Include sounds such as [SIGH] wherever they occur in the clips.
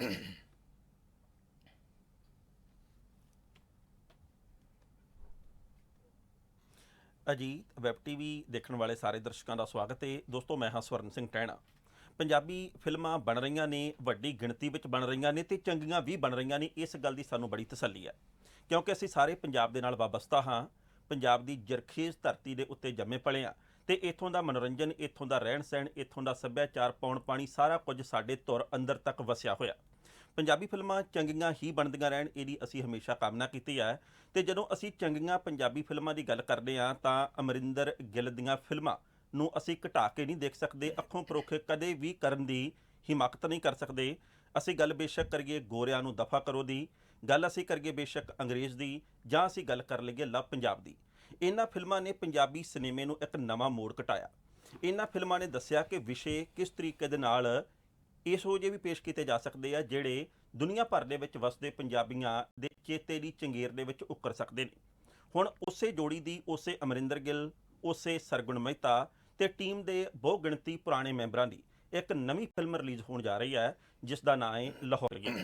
[CLEARS THROAT] Ajit, web TV ਦੇਖਣ ਵਾਲੇ ਸਾਰੇ ਦਰਸ਼ਕਾਂ ਦਾ ਸਵਾਗਤ ਹੈ। ਦੋਸਤੋ, ਮੈਂ ਹਾਂ ਸਵਰਨ ਸਿੰਘ ਟਹਿਣਾ। ਪੰਜਾਬੀ ਫਿਲਮਾਂ ਬਣ ਰਹੀਆਂ ਨੇ, ਵੱਡੀ ਗਿਣਤੀ ਵਿੱਚ ਬਣ ਰਹੀਆਂ ਨੇ ਤੇ ਚੰਗੀਆਂ ਵੀ ਬਣ ਰਹੀਆਂ ਨੇ, ਇਸ ਗੱਲ ਦੀ ਸਾਨੂੰ ਬੜੀ ਤਸੱਲੀ ਹੈ। ਕਿਉਂਕਿ ਅਸੀਂ ਸਾਰੇ ਪੰਜਾਬ ਦੇ ਨਾਲ ਵਾਬਸਤਾ ਹਾਂ, ਪੰਜਾਬ ਦੀ ਜਰਖੇਜ਼ ਧਰਤੀ ਦੇ ਉੱਤੇ ਜੰਮੇ ਪਲੇ ਹਾਂ ਤੇ ਇੱਥੋਂ ਦਾ ਮਨੋਰੰਜਨ, ਇੱਥੋਂ ਦਾ ਰਹਿਣ ਸਹਿਣ ਇੱਥੋਂ ਦਾ ਸੱਭਿਆਚਾਰ ਪੌਣ ਪਾਣੀ ਸਾਰਾ ਕੁਝ ਸਾਡੇ ਤੁਰ ਅੰਦਰ ਤੱਕ ਵਸਿਆ ਹੋਇਆ। ਪੰਜਾਬੀ ਫਿਲਮਾਂ ਚੰਗੀਆਂ ਹੀ ਬਣਦੀਆਂ ਰਹਿਣ, ਇਹਦੀ ਅਸੀਂ ਹਮੇਸ਼ਾ ਕਾਮਨਾ ਕੀਤੀ ਹੈ ਤੇ ਜਦੋਂ ਅਸੀਂ ਚੰਗੀਆਂ ਪੰਜਾਬੀ ਫਿਲਮਾਂ ਦੀ ਗੱਲ ਕਰਦੇ ਹਾਂ, ਤਾਂ ਅਮਰਿੰਦਰ ਗਿੱਲ ਦੀਆਂ ਫਿਲਮਾਂ ਨੂੰ ਅਸੀਂ ਘਟਾ ਕੇ ਨਹੀਂ ਦੇਖ ਸਕਦੇ, ਅੱਖੋਂ ਪਰੋਖੇ ਕਦੇ ਵੀ ਕਰਨ ਦੀ ਹਿਮਾਕਤ ਨਹੀਂ ਕਰ ਸਕਦੇ। ਅਸੀਂ ਗੱਲ ਬੇਸ਼ੱਕ ਕਰੀਏ ਗੋਰਿਆਂ ਨੂੰ ਦਫਾ ਕਰੋ ਦੀ, ਗੱਲ ਅਸੀਂ ਕਰੀਏ ਬੇਸ਼ੱਕ ਅੰਗਰੇਜ਼ ਦੀ, ਜਾਂ ਅਸੀਂ ਗੱਲ ਕਰ ਲਈਏ ਲਵ ਪੰਜਾਬ ਦੀ। ਇਹਨਾਂ ਫਿਲਮਾਂ ਨੇ ਪੰਜਾਬੀ ਸਿਨੇਮੇ ਨੂੰ ਇੱਕ ਨਵਾਂ ਮੋੜ ਘਟਾਇਆ। ਇਹਨਾਂ ਫਿਲਮਾਂ ਨੇ ਦੱਸਿਆ ਕਿ ਵਿਸ਼ੇ ਕਿਸ ਤਰੀਕੇ ਦੇ ਨਾਲ ਇਹੋ ਜਿਹੇ ਵੀ ਪੇਸ਼ ਕੀਤੇ ਜਾ ਸਕਦੇ ਆ ਜਿਹੜੇ ਦੁਨੀਆ ਭਰ ਦੇ ਵਿੱਚ ਵਸਦੇ ਪੰਜਾਬੀਆਂ ਦੇ ਚੇਤੇ ਦੀ ਚੰਗੇਰ ਦੇ ਵਿੱਚ ਉੱਕਰ ਸਕਦੇ ਨੇ। ਹੁਣ ਉਸੇ ਜੋੜੀ ਦੀ, ਉਸੇ ਅਮਰਿੰਦਰ ਗਿੱਲ, ਉਸੇ ਸਰਗੁਣ ਮਹਿਤਾ ਤੇ ਟੀਮ ਦੇ ਬਹੁ ਗਿਣਤੀ ਪੁਰਾਣੇ ਮੈਂਬਰਾਂ ਦੀ ਇੱਕ ਨਵੀਂ ਫਿਲਮ ਰਿਲੀਜ਼ ਹੋਣ ਜਾ ਰਹੀ ਹੈ, ਜਿਸ ਦਾ ਨਾਮ ਹੈ ਲਾਹੌਰੀਆ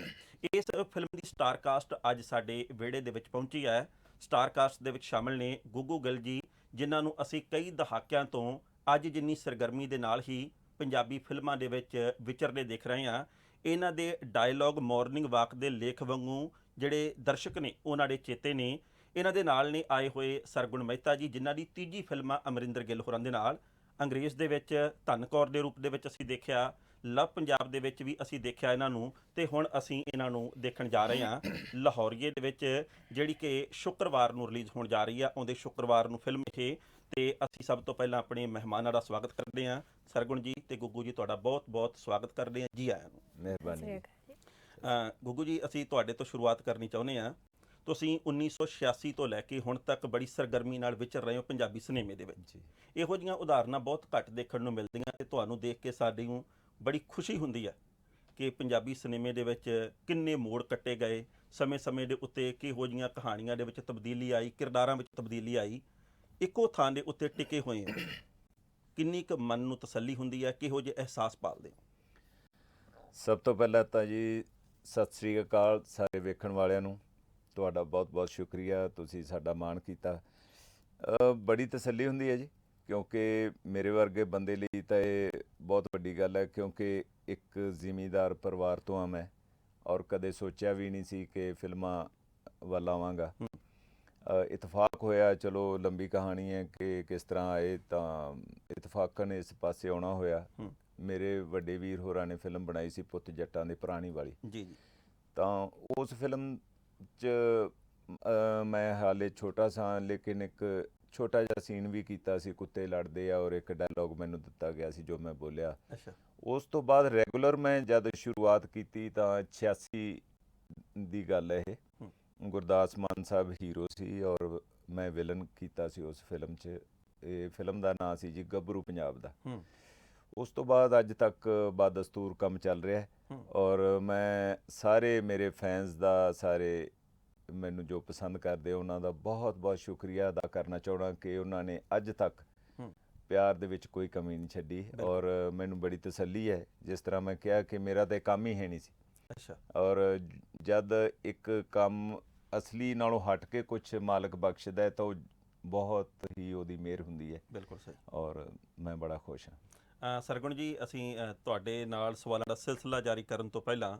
ਇਸ ਫਿਲਮ ਦੀ ਸਟਾਰ ਕਾਸਟ ਅੱਜ ਸਾਡੇ ਵਿਹੜੇ ਦੇ ਵਿੱਚ ਪਹੁੰਚੀ ਹੈ। ਸਟਾਰ ਕਾਸਟ ਦੇ ਵਿੱਚ ਸ਼ਾਮਲ ਨੇ ਗੁੱਗੂ ਗਿੱਲ ਜੀ, ਜਿਨ੍ਹਾਂ ਨੂੰ ਅਸੀਂ ਕਈ ਦਹਾਕਿਆਂ ਤੋਂ ਅੱਜ ਜਿੰਨੀ ਸਰਗਰਮੀ ਦੇ ਨਾਲ ਹੀ ਪੰਜਾਬੀ ਫਿਲਮਾਂ ਦੇ ਵਿੱਚ ਵਿਚਰਦੇ ਦੇਖ ਰਹੇ ਹਾਂ। ਇਹਨਾਂ ਦੇ ਡਾਇਲੌਗ ਮਾਰਨਿੰਗ ਵਾਕ ਦੇ ਲੇਖ ਵਾਂਗੂ ਜਿਹੜੇ ਦਰਸ਼ਕ ਨੇ, ਉਹਨਾਂ ਦੇ ਚੇਤੇ ਨੇ। ਇਹਨਾਂ ਦੇ ਨਾਲ ਨੇ ਆਏ ਹੋਏ ਸਰਗੁਣ ਮਹਿਤਾ ਜੀ, ਜਿਨ੍ਹਾਂ ਦੀ ਤੀਜੀ ਫਿਲਮਾਂ ਅਮਰਿੰਦਰ ਗਿੱਲ ਹੋਰਾਂ ਦੇ ਨਾਲ। ਅੰਗਰੇਜ਼ ਦੇ ਵਿੱਚ ਧਨ ਕੌਰ ਦੇ ਰੂਪ ਦੇ ਵਿੱਚ ਅਸੀਂ ਦੇਖਿਆ, ਲਵ ਪੰਜਾਬ ਦੇ ਵਿੱਚ ਵੀ ਅਸੀਂ ਦੇਖਿਆ ਇਹਨਾਂ ਨੂੰ ਤੇ ਹੁਣ ਅਸੀਂ ਇਹਨਾਂ ਨੂੰ ਦੇਖਣ ਜਾ ਰਹੇ ਹਾਂ। ਲਾਹੌਰੀਏ ਦੇ ਵਿੱਚ ਜਿਹੜੀ ਕਿ ਸ਼ੁੱਕਰਵਾਰ ਨੂੰ ਰਿਲੀਜ਼ ਹੋਣ ਜਾ ਰਹੀ ਆ ਆਉਂਦੇ ਸ਼ੁੱਕਰਵਾਰ ਨੂੰ ਫਿਲਮ ਇਹ ਤੇ ਅਸੀਂ ਸਭ ਤੋਂ ਪਹਿਲਾਂ ਆਪਣੇ ਮਹਿਮਾਨਾਂ ਦਾ ਸਵਾਗਤ ਕਰਦੇ ਹਾਂ। ਸਰਗੁਣ ਜੀ ਤੇ ਗੁੱਗੂ ਜੀ ਤੁਹਾਡਾ ਬਹੁਤ-ਬਹੁਤ ਸਵਾਗਤ ਕਰਦੇ ਹਾਂ ਜੀ ਆਇਆਂ ਨੂੰ। ਮਿਹਰਬਾਨੀ। ਗੁੱਗੂ ਜੀ ਅਸੀਂ ਤੁਹਾਡੇ ਤੋਂ ਸ਼ੁਰੂਆਤ ਕਰਨੀ ਚਾਹੁੰਦੇ ਹਾਂ। ਤੁਸੀਂ 1986 ਤੋਂ ਲੈ ਕੇ ਹੁਣ ਤੱਕ ਬੜੀ ਸਰਗਰਮੀ ਨਾਲ ਵਿਚਰ ਰਹੇ ਹੋ ਪੰਜਾਬੀ ਸਿਨੇਮੇ ਦੇ ਵਿੱਚ। ਇਹੋ ਜਿਹੀਆਂ ਉਦਾਹਰਨਾਂ ਬਹੁਤ ਘੱਟ ਦੇਖਣ ਨੂੰ ਮਿਲਦੀਆਂ ਤੇ ਤੁਹਾਨੂੰ ਦੇਖ ਕੇ ਸਾਡੀ ਨੂੰ ਬੜੀ ਖੁਸ਼ੀ ਹੁੰਦੀ ਹੈ ਕਿ ਪੰਜਾਬੀ ਸਿਨੇਮੇ ਦੇ ਵਿੱਚ ਕਿੰਨੇ ਮੋੜ ਕੱਟੇ ਗਏ। ਸਮੇਂ-ਸਮੇਂ ਦੇ ਉੱਤੇ ਕਿਹੋ ਜਿਹੀਆਂ ਕਹਾਣੀਆਂ ਦੇ ਵਿੱਚ ਤਬਦੀਲੀ ਆਈ ਕਿਰਦਾਰਾਂ ਵਿੱਚ ਤਬਦੀਲੀ ਆਈ। ਇੱਕੋ ਥਾਂ ਦੇ ਉੱਤੇ ਟਿਕੇ ਹੋਏ ਆ। ਕਿੰਨੀ ਕੁ ਮਨ ਨੂੰ ਤਸੱਲੀ ਹੁੰਦੀ ਹੈ ਕਿਹੋ ਜਿਹੇ ਅਹਿਸਾਸ ਪਾਲਦੇ ਹੋ? ਸਭ ਤੋਂ ਪਹਿਲਾਂ ਤਾਂ ਜੀ ਸਤਿ ਸ੍ਰੀ ਅਕਾਲ ਸਾਰੇ ਵੇਖਣ ਵਾਲਿਆਂ ਨੂੰ। ਤੁਹਾਡਾ ਬਹੁਤ-ਬਹੁਤ ਸ਼ੁਕਰੀਆ ਤੁਸੀਂ ਸਾਡਾ ਮਾਣ ਕੀਤਾ। ਬੜੀ ਤਸੱਲੀ ਹੁੰਦੀ ਹੈ ਜੀ ਕਿਉਂਕਿ ਮੇਰੇ ਵਰਗੇ ਬੰਦੇ ਲਈ ਤਾਂ ਇਹ ਬਹੁਤ ਵੱਡੀ ਗੱਲ ਹੈ ਕਿਉਂਕਿ ਇੱਕ ਜ਼ਿਮੀਂਦਾਰ ਪਰਿਵਾਰ ਤੋਂ ਆ ਮੈਂ ਔਰ ਕਦੇ ਸੋਚਿਆ ਵੀ ਨਹੀਂ ਸੀ ਕਿ ਫਿਲਮਾਂ ਵੱਲ ਆਵਾਂਗਾ। ਇਤਫਾਕ ਹੋਇਆ ਚਲੋ ਲੰਬੀ ਕਹਾਣੀ ਹੈ ਕਿ ਕਿਸ ਤਰ੍ਹਾਂ ਆਏ ਤਾਂ ਇਤਫਾਕਨ ਇਸ ਪਾਸੇ ਆਉਣਾ ਹੋਇਆ। ਮੇਰੇ ਵੱਡੇ ਵੀਰ ਹੋਰਾਂ ਨੇ ਫਿਲਮ ਬਣਾਈ ਸੀ ਪੁੱਤ ਜੱਟਾਂ ਦੇ ਪੁਰਾਣੀ ਵਾਲੀ। ਜੀ ਜੀ। ਤਾਂ ਉਸ ਫਿਲਮ 'ਚ ਮੈਂ ਹਾਲੇ ਛੋਟਾ ਸਾਂ ਲੇਕਿਨ ਇੱਕ ਛੋਟਾ ਜਿਹਾ ਸੀਨ ਵੀ ਕੀਤਾ ਸੀ ਕੁੱਤੇ ਲੜਦੇ ਆ ਔਰ ਇੱਕ ਡਾਇਲੌਗ ਮੈਨੂੰ ਦਿੱਤਾ ਗਿਆ ਸੀ ਜੋ ਮੈਂ ਬੋਲਿਆ। ਅੱਛਾ। ਉਸ ਤੋਂ ਬਾਅਦ ਰੈਗੂਲਰ ਮੈਂ ਜਦ ਸ਼ੁਰੂਆਤ ਕੀਤੀ ਤਾਂ 86 ਦੀ ਗੱਲ ਹੈ ਇਹ। ਗੁਰਦਾਸ ਮਾਨ ਸਾਹਿਬ ਹੀਰੋ ਸੀ ਔਰ ਮੈਂ ਵਿਲਨ ਕੀਤਾ ਸੀ ਉਸ ਫਿਲਮ 'ਚ। ਇਹ ਫਿਲਮ ਦਾ ਨਾਂ ਸੀ ਜੀ ਗੱਭਰੂ ਪੰਜਾਬ ਦਾ। ਉਸ ਤੋਂ ਬਾਅਦ ਅੱਜ ਤੱਕ ਬਾਦਸਤੂਰ ਕੰਮ ਚੱਲ ਰਿਹਾ ਹੈ। ਔਰ ਮੈਂ ਸਾਰੇ ਮੇਰੇ ਫੈਨਸ ਦਾ ਸਾਰੇ ਮੈਨੂੰ ਜੋ ਪਸੰਦ ਕਰਦੇ ਉਹਨਾਂ ਦਾ ਬਹੁਤ ਬਹੁਤ ਸ਼ੁਕਰੀਆ ਅਦਾ ਕਰਨਾ ਚਾਹਣਾ ਕਿ ਉਹਨਾਂ ਨੇ ਅੱਜ ਤੱਕ। ਪਿਆਰ ਦੇ ਵਿੱਚ ਕੋਈ ਕਮੀ ਨਹੀਂ ਛੱਡੀ ਔਰ ਮੈਨੂੰ ਬੜੀ ਤਸੱਲੀ ਹੈ। ਜਿਸ ਤਰ੍ਹਾਂ ਮੈਂ ਕਿਹਾ ਕਿ ਮੇਰਾ ਤਾਂ ਕੰਮ ਹੀ ਹੈ ਨਹੀਂ ਸੀ। ਅੱਛਾ। ਔਰ ਜਦ ਇੱਕ ਕੰਮ ਅਸਲੀ ਨਾਲੋਂ ਹਟ ਕੇ ਕੁਝ ਮਾਲਕ ਬਖਸ਼ਦਾ ਹੈ ਤਾਂ ਉਹ ਬਹੁਤ ਹੀ ਉਹਦੀ ਮਿਹਰ ਹੁੰਦੀ ਹੈ। ਬਿਲਕੁਲ ਸਹੀ। ਔਰ ਮੈਂ ਬੜਾ ਖੁਸ਼ ਹਾਂ। ਸਰਗੁਣ ਜੀ ਅਸੀਂ ਤੁਹਾਡੇ ਨਾਲ ਸਵਾਲਾਂ ਦਾ ਸਿਲਸਿਲਾ ਜਾਰੀ ਕਰਨ ਤੋਂ ਪਹਿਲਾਂ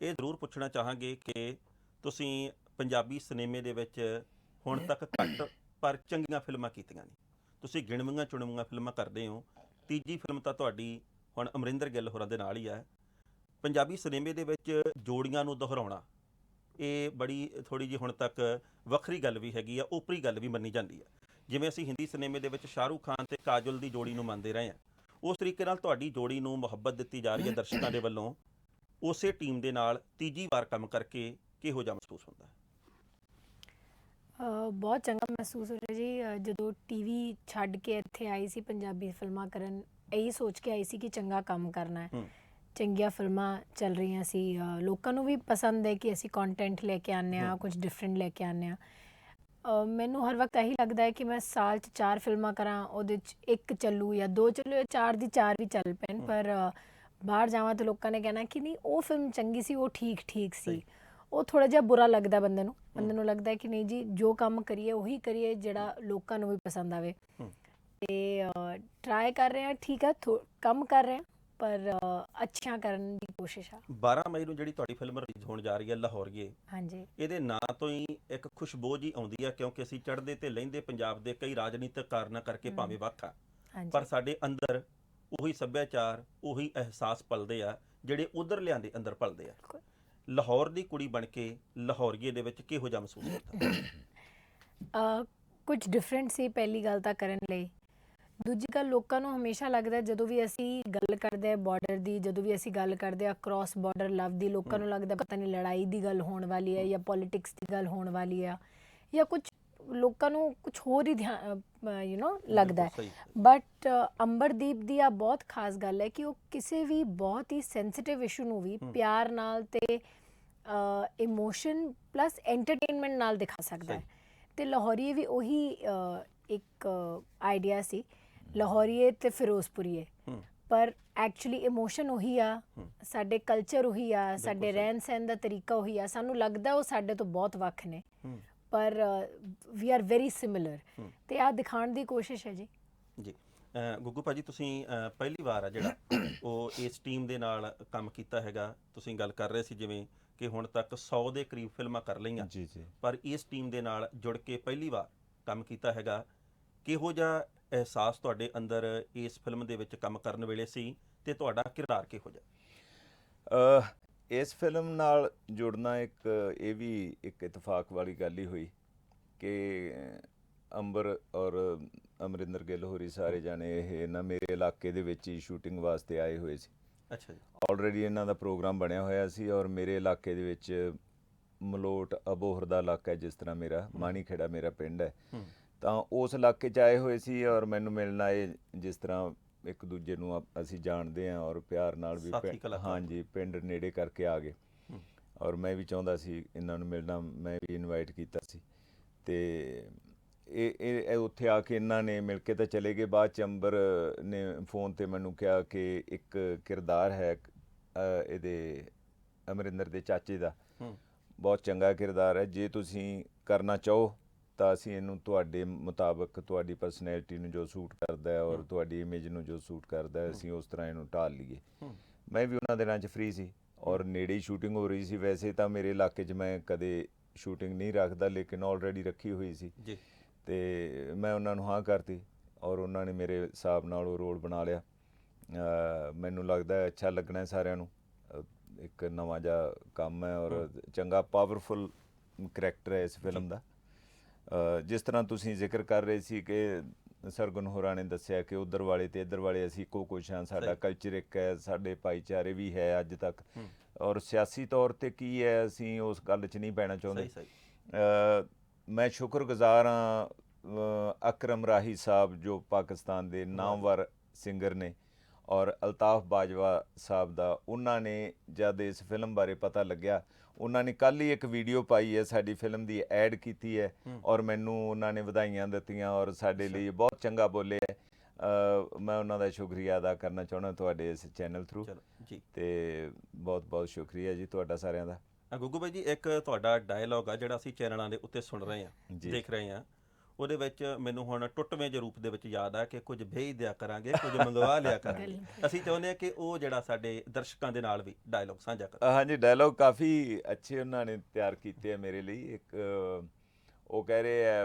ਇਹ ਜ਼ਰੂਰ ਪੁੱਛਣਾ ਚਾਹਾਂਗੇ ਕਿ ਤੁਸੀਂ ਪੰਜਾਬੀ ਸਿਨੇਮੇ ਦੇ ਵਿੱਚ ਹੁਣ ਤੱਕ ਘੱਟ ਪਰ ਚੰਗੀਆਂ ਫਿਲਮਾਂ ਕੀਤੀਆਂ ਨੇ। ਤੁਸੀਂ ਗਿਣਵੀਆਂ ਚੁਣਵੀਆਂ ਫਿਲਮਾਂ ਕਰਦੇ ਹੋ। ਤੀਜੀ ਫਿਲਮ ਤਾਂ ਤੁਹਾਡੀ ਹੁਣ ਅਮਰਿੰਦਰ ਗਿੱਲ ਹੋਰਾਂ ਦੇ ਨਾਲ ਹੀ ਹੈ ਪੰਜਾਬੀ ਸਿਨੇਮੇ ਦੇ ਵਿੱਚ ਜੋੜੀਆਂ ਨੂੰ ਦੁਹਰਾਉਣਾ ਇਹ ਬੜੀ ਥੋੜੀ ਜਿਹੀ ਹੁਣ ਤੱਕ ਵੱਖਰੀ ਗੱਲ ਵੀ ਹੈਗੀ ਆ ਉਪਰੀ ਗੱਲ ਵੀ ਮੰਨੀ ਜਾਂਦੀ ਹੈ ਜਿਵੇਂ ਅਸੀਂ ਹਿੰਦੀ ਸਿਨੇਮੇ ਦੇ ਵਿੱਚ ਸ਼ਾਹਰੂਖ ਖਾਨ ਤੇ ਕਾਜਲ ਦੀ ਜੋੜੀ ਨੂੰ ਮੰਨਦੇ ਰਹੇ ਹਾਂ ਉਸ ਤਰੀਕੇ ਨਾਲ ਤੁਹਾਡੀ ਜੋੜੀ ਨੂੰ ਮੁਹੱਬਤ ਦਿੱਤੀ ਜਾ ਰਹੀ ਹੈ ਦਰਸ਼ਕਾਂ ਦੇ ਵੱਲੋਂ ਉਸੇ ਟੀਮ ਦੇ ਨਾਲ ਤੀਜੀ ਵਾਰ ਕੰਮ ਕਰਕੇ ਕਿਹੋ ਜਿਹਾ ਮਹਿਸੂਸ ਹੁੰਦਾ ਹੈ? ਬਹੁਤ ਚੰਗਾ ਮਹਿਸੂਸ ਹੋ ਰਿਹਾ ਜੀ ਜਦੋਂ ਟੀਵੀ ਛੱਡ ਕੇ ਇੱਥੇ ਆਈ ਸੀ ਪੰਜਾਬੀ ਫਿਲਮਾਂ ਕਰਨ ਇਹੀ ਸੋਚ ਕੇ ਆਈ ਸੀ ਕਿ ਚੰਗਾ ਕੰਮ ਕਰਨਾ ਹੂੰ। ਚੰਗੀਆਂ ਫਿਲਮਾਂ ਚੱਲ ਰਹੀਆਂ ਸੀ ਲੋਕਾਂ ਨੂੰ ਵੀ ਪਸੰਦ ਹੈ ਕਿ ਅਸੀਂ ਕੰਟੈਂਟ ਲੈ ਕੇ ਆਉਂਦੇ ਆ ਕੁਝ ਡਿਫਰੈਂਟ ਲੈ ਕੇ ਆਉਂਦੇ ਆ ਮੈਨੂੰ ਹਰ ਵਕਤ ਇਹੀ ਲੱਗਦਾ ਹੈ ਕਿ ਮੈਂ ਸਾਲ 'ਚ ਚਾਰ ਫਿਲਮਾਂ ਕਰਾਂ ਉਹਦੇ 'ਚ ਇੱਕ ਚੱਲੂ ਜਾਂ ਦੋ ਚੱਲੂ ਜਾਂ ਚਾਰ ਦੀ ਚਾਰ ਵੀ ਚੱਲ ਪੈਣ ਪਰ ਬਾਹਰ ਜਾਵਾਂ ਤਾਂ ਲੋਕਾਂ ਨੇ ਕਹਿਣਾ ਕਿ ਨਹੀਂ ਉਹ ਫਿਲਮ ਚੰਗੀ ਸੀ ਉਹ ਠੀਕ ਠੀਕ ਸੀ। ਉਹ ਥੋੜਾ ਜਿਹਾ ਬੁਰਾ ਲੱਗਦਾ ਬੰਦੇ ਨੂੰ ਬੰਦੇ ਨੂੰ ਲੱਗਦਾ ਹੈ ਕਿ ਨਹੀਂ ਜੀ ਜੋ ਕੰਮ ਕਰੀਏ ਉਹੀ ਕਰੀਏ ਜਿਹੜਾ ਲੋਕਾਂ ਨੂੰ ਵੀ ਪਸੰਦ ਆਵੇ। ਤੇ ਟਰਾਈ ਕਰ ਰਹੇ ਹਾਂ ਠੀਕ ਥੋ- ਕੰਮ ਕਰ ਰਹੇ ਹਾਂ। ਪਰ ਅੱਛਾ ਕਰਨ ਦੀ ਕੋਸ਼ਿਸ਼ ਆ। 12 ਮਈ ਨੂੰ ਜਿਹੜੀ ਤੁਹਾਡੀ ਫਿਲਮ ਰਿਲੀਜ਼ ਹੋਣ ਜਾ ਰਹੀ ਹੈ ਲਾਹੌਰੀਏ ਹਾਂਜੀ। ਇਹਦੇ ਨਾਂ ਤੋਂ ਹੀ ਇੱਕ ਖੁਸ਼ਬੂ ਜੀ ਆਉਂਦੀ ਹੈ ਕਿਉਂਕਿ ਅਸੀਂ ਚੜ੍ਹਦੇ ਤੇ ਲਹਿੰਦੇ ਪੰਜਾਬ ਦੇ ਕਈ ਰਾਜਨੀਤਿਕ ਕਾਰਨਾਂ ਕਰਕੇ। ਭਾਵੇਂ ਵੱਖ ਆ। ਪਰ ਸਾਡੇ ਅੰਦਰ ਉਹੀ ਸੱਭਿਆਚਾਰ ਉਹੀ ਅਹਿਸਾਸ ਪਲਦੇ ਆ ਜਿਹੜੇ ਉਧਰ ਲਿਆਂਦੇ ਅੰਦਰ ਪਲਦੇ ਆ। ਲਾਹੌਰ ਦੀ ਕੁੜੀ ਬਣ ਕੇ ਲਾਹੌਰੀਏ ਦੇ ਵਿੱਚ ਕਿਹੋ ਜਿਹਾ ਮਹਿਸੂਸ ਕੀਤਾ? ਕੁਝ ਡਿਫਰੈਂਟ ਸੀ ਪਹਿਲੀ ਗੱਲ ਤਾਂ ਕਰਨ ਲਈ। ਦੂਜੀ ਗੱਲ ਲੋਕਾਂ ਨੂੰ ਹਮੇਸ਼ਾ ਲੱਗਦਾ ਜਦੋਂ ਵੀ ਅਸੀਂ ਗੱਲ ਕਰਦੇ ਆ ਬਾਰਡਰ ਦੀ ਜਦੋਂ ਵੀ ਅਸੀਂ ਗੱਲ ਕਰਦੇ ਆ ਕ੍ਰਾਸ ਬਾਰਡਰ ਲਵ ਦੀ ਲੋਕਾਂ ਨੂੰ ਲੱਗਦਾ ਪਤਾ ਨਹੀਂ ਲੜਾਈ ਦੀ ਗੱਲ ਹੋਣ ਵਾਲੀ ਹੈ ਜਾਂ ਪੋਲਿਟਿਕਸ ਦੀ ਗੱਲ ਹੋਣ ਵਾਲੀ ਆ ਜਾਂ ਕੁਝ ਲੋਕਾਂ ਨੂੰ ਕੁਝ ਹੋਰ ਹੀ ਯੂ نو ਲੱਗਦਾ ਹੈ। ਬਟ ਅੰਬਰਦੀਪ ਦੀ ਆ ਬਹੁਤ ਖਾਸ ਗੱਲ ਹੈ ਕਿ ਉਹ ਕਿਸੇ ਵੀ ਬਹੁਤ ਹੀ ਸੈਂਸਿਟਿਵ ਇਸ਼ੂ ਨੂੰ ਵੀ। ਪਿਆਰ ਨਾਲ ਤੇ ਇਮੋਸ਼ਨ ਪਲੱਸ ਐਂਟਰਟੇਨਮੈਂਟ ਨਾਲ ਦਿਖਾ ਸਕਦਾ ਹੈ। ਤੇ ਲਾਹੌਰੀਏ ਵੀ ਉਹੀ ਇੱਕ ਆਈਡੀਆ ਸੀ ਲਾਹੌਰੀਏ ਤੇ ਫਿਰੋਜ਼ਪੁਰੀਏ ਪਰ ਐਕਚੁਅਲੀ ਇਮੋਸ਼ਨ ਉਹੀ ਆ। ਸਾਡੇ ਕਲਚਰ ਉਹੀ ਆ ਸਾਡੇ। ਰਹਿਣ ਸਹਿਣ ਦਾ ਤਰੀਕਾ ਉਹੀ ਆ। ਸਾਨੂੰ ਲੱਗਦਾ ਉਹ ਸਾਡੇ ਤੋਂ ਬਹੁਤ ਵੱਖ ਨੇ। ਪਰ ਵੀ ਆਰ ਵੈਰੀ ਸਿਮਿਲਰ। ਤੇ ਆ ਦਿਖਾਉਣ ਦੀ ਕੋਸ਼ਿਸ਼ ਹੈ ਜੀ। ਜੀ। ਗੁੱਗੂ ਭਾਜੀ ਤੁਸੀਂ ਪਹਿਲੀ ਵਾਰ ਆ ਜਿਹੜਾ [COUGHS] ਉਹ ਇਸ ਟੀਮ ਦੇ ਨਾਲ ਕੰਮ ਕੀਤਾ ਹੈਗਾ। ਤੁਸੀਂ ਗੱਲ ਕਰ ਰਹੇ ਸੀ ਜਿਵੇਂ ਕਿ ਹੁਣ ਤੱਕ 100 ਦੇ ਕਰੀਬ ਫਿਲਮਾਂ ਕਰ ਲਈਆਂ। ਜੀ ਜੀ। ਪਰ ਇਸ ਟੀਮ ਦੇ ਨਾਲ ਜੁੜ ਕੇ ਪਹਿਲੀ ਵਾਰ ਕੰਮ ਕੀਤਾ ਹੈਗਾ। ਕਿਹੋ ਜਿਹਾ ਅਹਿਸਾਸ ਤੁਹਾਡੇ ਅੰਦਰ ਇਸ ਫਿਲਮ ਦੇ ਵਿੱਚ ਕੰਮ ਕਰਨ ਵੇਲੇ ਸੀ ਤੇ ਤੁਹਾਡਾ ਕਿਰਦਾਰ ਕਿਹੋ ਜਿਹਾ? ਅ, ਇਸ ਫਿਲਮ ਨਾਲ ਜੁੜਨਾ ਇੱਕ ਇਹ ਵੀ ਇੱਕ ਇਤਫਾਕ ਵਾਲੀ ਗੱਲ ਹੀ ਹੋਈ ਕਿ ਅੰਬਰ ਔਰ ਅਮਰਿੰਦਰ ਗਿੱਲ ਹੋਰੀ ਸਾਰੇ ਜਾਣੇ ਇਹ ਨਾ ਮੇਰੇ ਇਲਾਕੇ ਦੇ ਵਿੱਚ ਹੀ ਸ਼ੂਟਿੰਗ ਵਾਸਤੇ ਆਏ ਹੋਏ ਸੀ। ਅੱਛਾ ਜੀ। ਆਲਰੇਡੀ ਇਹਨਾਂ ਦਾ ਪ੍ਰੋਗਰਾਮ ਬਣਿਆ ਹੋਇਆ ਸੀ ਔਰ ਮੇਰੇ ਇਲਾਕੇ ਦੇ ਵਿੱਚ ਮਲੋਟ ਅਬੋਹਰ ਦਾ ਇਲਾਕਾ ਹੈ ਜਿਸ ਤਰ੍ਹਾਂ ਮੇਰਾ ਮਾਣੀ ਖੇੜਾ ਮੇਰਾ ਪਿੰਡ ਹੂੰ। ਤਾਂ ਉਸ ਇਲਾਕੇ 'ਚ ਆਏ ਹੋਏ ਸੀ ਔਰ ਮੈਨੂੰ ਮਿਲਣ ਆਏ ਜਿਸ ਤਰ੍ਹਾਂ ਇੱਕ ਦੂਜੇ ਨੂੰ ਆਪ- ਅਸੀਂ ਜਾਣਦੇ ਹਾਂ ਔਰ ਪਿਆਰ ਨਾਲ ਵੀ ਸਾਥੀ ਪਿੰ- ਕਲਾਕਾਰ। ਹਾਂਜੀ ਪਿੰਡ ਨੇੜੇ ਕਰਕੇ ਆ ਗਏ। ਹੂੰ। ਔਰ ਮੈਂ ਵੀ ਚਾਹੁੰਦਾ ਸੀ ਇਹਨਾਂ ਨੂੰ ਮਿਲਣਾ ਮੈਂ ਵੀ ਇਨਵਾਈਟ ਕੀਤਾ ਸੀ। ਤੇ ਇਹ ਇਹ ਇਹ ਉੱਥੇ ਆ ਕੇ ਇਹਨਾਂ ਨੇ ਮਿਲ ਕੇ ਤਾਂ ਚਲੇ ਗਏ। ਬਾਅਦ ਚ ਅੰਬਰ ਨੇ ਫੋਨ ਤੇ ਮੈਨੂੰ ਕਿਹਾ ਕਿ ਇੱਕ ਕਿਰਦਾਰ ਹੈ ਅ, ਇਹਦੇ ਅਮਰਿੰਦਰ ਦੇ ਚਾਚੇ ਦਾ। ਹੂੰ। ਬਹੁਤ ਚੰਗਾ ਕਿਰਦਾਰ ਹੈ। ਜੇ ਤੁਸੀਂ ਕਰਨਾ ਚਾਹੋ ਤਾਂ ਅਸੀਂ ਇਹਨੂੰ ਤੁਹਾਡੇ ਮੁਤਾਬਕ ਤੁਹਾਡੀ ਪਰਸਨੈਲਿਟੀ ਨੂੰ ਜੋ ਸੂਟ ਕਰਦਾ ਹੈ ਔਰ। ਤੁਹਾਡੀ ਇਮੇਜ ਨੂੰ ਜੋ ਸੂਟ ਕਰਦਾ ਹੈ ਅਸੀਂ ਉਸ ਤਰ੍ਹਾਂ ਇਹਨੂੰ ਢਾਲ ਲਈਏ। ਮੈਂ ਵੀ ਉਹਨਾਂ ਦਿਨਾਂ 'ਚ ਫ੍ਰੀ ਸੀ ਔਰ ਨੇੜੇ ਸ਼ੂਟਿੰਗ ਹੋ ਰਹੀ ਸੀ। ਵੈਸੇ ਤਾਂ ਮੇਰੇ ਇਲਾਕੇ 'ਚ ਮੈਂ ਕਦੇ ਸ਼ੂਟਿੰਗ ਨਹੀਂ ਰੱਖਦਾ ਲੇਕਿਨ ਆਲਰੇਡੀ ਰੱਖੀ ਹੋਈ ਸੀ। ਜੀ। ਤੇ ਮੈਂ ਉਹਨਾਂ ਨੂੰ ਹਾਂ ਕਰਤੀ ਔਰ ਉਹਨਾਂ ਨੇ ਮੇਰੇ ਹਿਸਾਬ ਨਾਲ ਉਹ ਰੋਲ ਬਣਾ ਲਿਆ। ਮੈਨੂੰ ਲੱਗਦਾ ਅੱਛਾ ਲੱਗਣਾ ਹੈ ਸਾਰਿਆਂ ਨੂੰ। ਇੱਕ ਨਵਾਂ ਜਿਹਾ ਕੰਮ ਹੈ ਔਰ ਚੰਗਾ ਪਾਵਰਫੁਲ ਕਰੈਕਟਰ ਹੈ ਇਸ ਫਿਲਮ ਦਾ। ਜਿਸ ਤਰ੍ਹਾਂ ਤੁਸੀਂ ਜ਼ਿਕਰ ਕਰ ਰਹੇ ਸੀ ਕਿ ਸਰਗੁਣ ਹੋਰਾਂ ਨੇ ਦੱਸਿਆ ਕਿ ਉਧਰ ਵਾਲੇ ਤੇ ਇੱਧਰ ਵਾਲੇ ਅਸੀਂ ਇੱਕੋ ਕੁਛ ਹਾਂ ਸਾਡਾ। ਕਲਚਰ ਇੱਕ ਹੈ ਸਾਡੇ ਭਾਈਚਾਰੇ ਵੀ ਹੈ ਅੱਜ ਤੱਕ। ਔਰ ਸਿਆਸੀ ਤੌਰ ਤੇ ਕੀ ਹੈ ਅਸੀਂ ਉਸ ਗੱਲ 'ਚ ਨਹੀਂ ਪੈਣਾ ਚਾਹੁੰਦੇ। ਮੈਂ ਸ਼ੁਕਰਗੁਜ਼ਾਰ ਹਾਂ ਅਕਰਮ ਰਾਹੀ ਸਾਹਿਬ ਜੋ ਪਾਕਿਸਤਾਨ ਦੇ ਨਾਮਵਰ ਸਿੰਗਰ ਨੇ। ਔਰ ਅਲਤਾਫ ਬਾਜਵਾ ਸਾਹਿਬ ਦਾ ਉਹਨਾਂ ਨੇ ਜਦ ਇਸ ਫਿਲਮ ਬਾਰੇ ਪਤਾ ਲੱਗਿਆ ਉਹਨਾਂ ਨੇ ਕੱਲ ਹੀ ਇੱਕ ਵੀਡੀਓ ਪਾਈ ਹੈ ਸਾਡੀ ਫਿਲਮ ਦੀ ਐਡ ਕੀਤੀ ਹੈ। ਔਰ ਮੈਨੂੰ ਉਹਨਾਂ ਨੇ ਵਧਾਈਆਂ ਦਿੱਤੀਆਂ ਔਰ ਸਾਡੇ ਲਈ ਬਹੁਤ ਚੰਗਾ ਬੋਲੇ ਹੈ। ਮੈਂ ਉਹਨਾਂ ਦਾ ਸ਼ੁਕਰੀਆ ਅਦਾ ਕਰਨਾ ਚਾਹੁੰਦਾ ਤੁਹਾਡੇ ਇਸ ਚੈਨਲ ਥਰੂ। ਜੀ। ਤੇ ਬਹੁਤ ਬਹੁਤ ਸ਼ੁਕਰੀਆ ਜੀ ਤੁਹਾਡਾ ਸਾਰਿਆਂ ਦਾ। ਗੁੱਗੂ ਬਾਈ ਜੀ ਇੱਕ ਤੁਹਾਡਾ ਡਾਇਲੌਗ ਆ ਜਿਹੜਾ ਅਸੀਂ ਚੈਨਲਾਂ ਦੇ ਉੱਤੇ ਸੁਣ ਰਹੇ ਹਾਂ। ਦੇਖ ਰਹੇ ਹਾਂ। ਉਹਦੇ ਵਿੱਚ ਮੈਨੂੰ ਹੁਣ ਟੁੱਟਵੇਂ ਜਿਹੇ ਰੂਪ ਦੇ ਵਿੱਚ ਯਾਦ ਆ ਕਿ ਕੁਝ ਭੇਜ ਦਿਆ ਕਰਾਂਗੇ ਕੁਝ ਮੰਗਵਾ ਲਿਆ [LAUGHS] ਕਰਾਂਗੇ। ਅਸੀਂ ਚਾਹੁੰਦੇ ਹਾਂ ਕਿ ਉਹ ਜਿਹੜਾ ਸਾਡੇ ਦਰਸ਼ਕਾਂ ਦੇ ਨਾਲ ਵੀ ਡਾਇਲੌਗ ਸਾਂਝਾ ਕਰ। ਹਾਂਜੀ ਡਾਇਲੌਗ ਕਾਫੀ ਅੱਛੇ ਉਹਨਾਂ ਨੇ ਤਿਆਰ ਕੀਤੇ ਆ ਮੇਰੇ ਲਈ। ਇੱਕ ਉਹ ਕਹਿ ਰਹੇ ਆ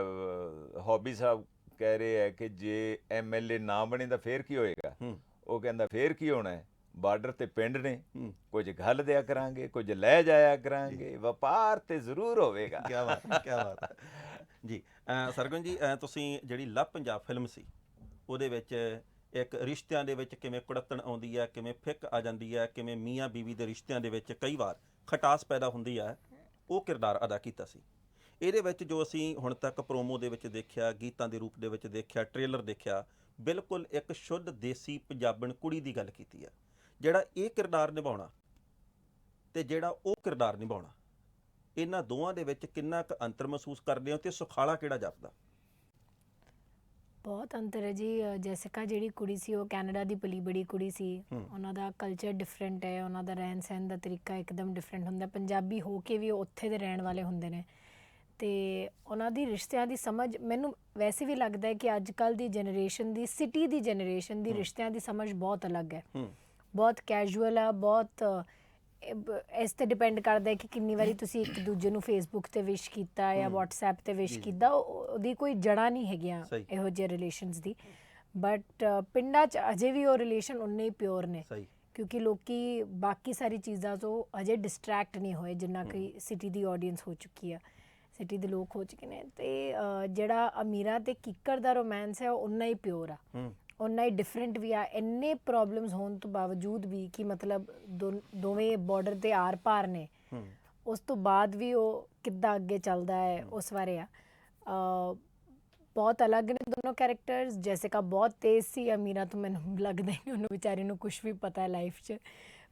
ਹੌਬੀ ਸਾਹਿਬ ਕਹਿ ਰਹੇ ਆ ਕਿ ਜੇ ਐਮਐਲਏ ਨਾ ਬਣੇ ਤਾਂ ਫੇਰ ਕੀ ਹੋਏਗਾ? ਉਹ ਕਹਿੰਦਾ ਫੇਰ ਕੀ ਹੋਣਾ ਹੈ? ਬਾਰਡਰ ਤੇ ਪਿੰਡ ਨੇ। ਕੁਝ ਘੱਲ ਦਿਆ ਕਰਾਂਗੇ ਕੁਝ ਲੈ ਜਾਇਆ ਕਰਾਂਗੇ। ਵਪਾਰ ਤੇ ਜ਼ਰੂਰ ਹੋਵੇਗਾ। ਕੀ ਬਾਤ ਹੈ ਕੀ ਬਾਤ ਹੈ। ਜੀ ਅ, ਸਰਗੁਣ ਜੀ ਤੁਸੀਂ ਜਿਹੜੀ ਲਵ ਪੰਜਾਬ ਫਿਲਮ ਸੀ ਉਹਦੇ ਵਿੱਚ ਇੱਕ ਰਿਸ਼ਤਿਆਂ ਦੇ ਵਿੱਚ ਕਿਵੇਂ ਕੁੜੱਤਣ ਆਉਂਦੀ ਹੈ ਕਿਵੇਂ ਫਿੱਕ ਆ ਜਾਂਦੀ ਹੈ ਕਿਵੇਂ ਮੀਆਂ ਬੀਵੀ ਦੇ ਰਿਸ਼ਤਿਆਂ ਦੇ ਵਿੱਚ ਕਈ ਵਾਰ ਖਟਾਸ ਪੈਦਾ ਹੁੰਦੀ ਹੈ ਉਹ ਕਿਰਦਾਰ ਅਦਾ ਕੀਤਾ ਸੀ। ਇਹਦੇ ਵਿੱਚ ਜੋ ਅਸੀਂ ਹੁਣ ਤੱਕ ਪ੍ਰੋਮੋ ਦੇ ਵਿੱਚ ਦੇਖਿਆ ਗੀਤਾਂ ਦੇ ਰੂਪ ਦੇ ਵਿੱਚ ਦੇਖਿਆ ਟ੍ਰੇਲਰ ਦੇਖਿਆ ਬਿਲਕੁਲ ਇੱਕ ਸ਼ੁੱਧ ਦੇਸੀ ਪੰਜਾਬਣ ਕੁੜੀ ਦੀ ਗੱਲ ਕੀਤੀ ਹੈ। ਜਿਹੜਾ ਇਹ ਕਿਰਦਾਰ ਨਿਭਾਉਣਾ ਤੇ ਜਿਹੜਾ ਉਹ ਕਿਰਦਾਰ ਨਿਭਾਉਣਾ ਇਹਨਾਂ ਦੋਵਾਂ ਦੇ ਵਿੱਚ ਕਿੰਨਾ ਕੁ ਅੰਤਰ ਮਹਿਸੂਸ ਕਰਦੇ ਹੋ ਤੇ ਸੁਖਾਲਾ ਕਿਹੜਾ ਜਾਪਦਾ? ਬਹੁਤ ਅੰਤਰ ਹੈ ਜੀ ਜੈਸਿਕਾ ਜਿਹੜੀ ਕੁੜੀ ਸੀ ਉਹ ਕੈਨੇਡਾ ਦੀ ਪਲੀ ਬੜੀ ਕੁੜੀ ਸੀ। ਉਹਨਾਂ ਦਾ ਕਲਚਰ ਡਿਫਰੈਂਟ ਹੈ ਉਹਨਾਂ ਦਾ ਰਹਿਣ ਸਹਿਣ ਦਾ ਤਰੀਕਾ ਇੱਕਦਮ ਡਿਫਰੈਂਟ ਹੁੰਦਾ। ਪੰਜਾਬੀ ਹੋ ਕੇ ਵੀ ਉਹ ਉੱਥੇ ਦੇ ਰਹਿਣ ਵਾਲੇ ਹੁੰਦੇ ਨੇ। ਤੇ ਉਹਨਾਂ ਦੀ ਰਿਸ਼ਤਿਆਂ ਦੀ ਸਮਝ ਮੈਨੂੰ ਵੈਸੇ ਵੀ ਲੱਗਦਾ ਹੈ ਕਿ ਅੱਜ ਕੱਲ ਦੀ ਜਨਰੇਸ਼ਨ ਦੀ ਸਿਟੀ ਦੀ ਜਨਰੇਸ਼ਨ ਦੀ। ਰਿਸ਼ਤਿਆਂ ਦੀ ਸਮਝ ਬਹੁਤ ਅਲੱਗ ਹੈ। ਬਹੁਤ ਕੈਜੂਅਲ ਆ ਬਹੁਤ ਇਸ ਤੇ ਡਿਪੈਂਡ ਕਰਦਾ ਹੈ ਕਿ ਕਿੰਨੀ ਵਾਰੀ ਤੁਸੀਂ ਇੱਕ ਦੂਜੇ ਨੂੰ ਫੇਸਬੁੱਕ ਤੇ ਵਿਸ਼ ਕੀਤਾ ਜਾਂ। WhatsApp ਤੇ ਵਿਸ਼। ਕੀਤਾ ਉਹ- ਉਹਦੀ ਕੋਈ ਜੜਾ ਨਹੀਂ ਹੈਗੀਆਂ ਸਹੀ। ਇਹੋ ਜਿਹੇ ਰਿਲੇਸ਼ਨਸ ਦੀ। ਬਟ ਪਿੰਡਾਂ 'ਚ ਅਜੇ ਵੀ ਉਹ ਰਿਲੇਸ਼ਨ ਉਨੇ ਹੀ ਪਿਓਰ ਨੇ। ਸਹੀ। ਕਿਉਂਕਿ ਲੋਕੀ ਬਾਕੀ ਸਾਰੀ ਚੀਜ਼ਾਂ ਤੋਂ ਅਜੇ ਡਿਸਟਰੈਕਟ ਨਹੀਂ ਹੋਏ ਜਿੰਨਾ ਕਿ ਸਿਟੀ ਦੀ ਆਡੀਅנס ਹੋ ਚੁੱਕੀ ਆ। ਸਿਟੀ ਦੇ ਲੋਕ ਹੋ ਚੁੱਕੇ ਨੇ ਤੇ ਜਿਹੜਾ ਅਮੀਰਾ ਤੇ ਕਿੱਕਰ ਦਾ ਰੋਮਾਂਸ ਹੈ ਉਹ ਉਨਾ ਹੀ ਪਿਓਰ ਆ। ਹੂੰ। ਉਹਨਾਂ ਹੀ ਡਿਫਰੈਂਟ ਵੀ ਆ ਇੰਨੇ ਪ੍ਰੋਬਲਮਸ ਹੋਣ ਤੋਂ ਬਾਵਜੂਦ ਵੀ ਕਿ ਮਤਲਬ ਦੋ- ਦੋਵੇਂ ਬਾਰਡਰ ਦੇ ਆਰ-ਪਾਰ ਨੇ। ਹੂੰ। ਉਸ ਤੋਂ ਬਾਅਦ ਵੀ ਉਹ ਕਿੱਦਾਂ ਅੱਗੇ ਚੱਲਦਾ ਹੈ ਉਸ ਬਾਰੇ ਆ। ਅ, ਬਹੁਤ ਅਲੱਗ ਨੇ ਦੋਨੋਂ ਕੈਰੈਕਟਰਸ ਜੈਸਿਕਾ ਬਹੁਤ ਤੇਜ਼ ਸੀ ਅਮੀਰਾ ਤੋਂ ਮੈਨੂੰ ਲੱਗਦਾ ਹੀ ਨਹੀਂ ਉਹਨੂੰ ਵਿਚਾਰੀ ਨੂੰ ਕੁਝ ਵੀ ਪਤਾ ਹੈ ਲਾਈਫ 'ਚ।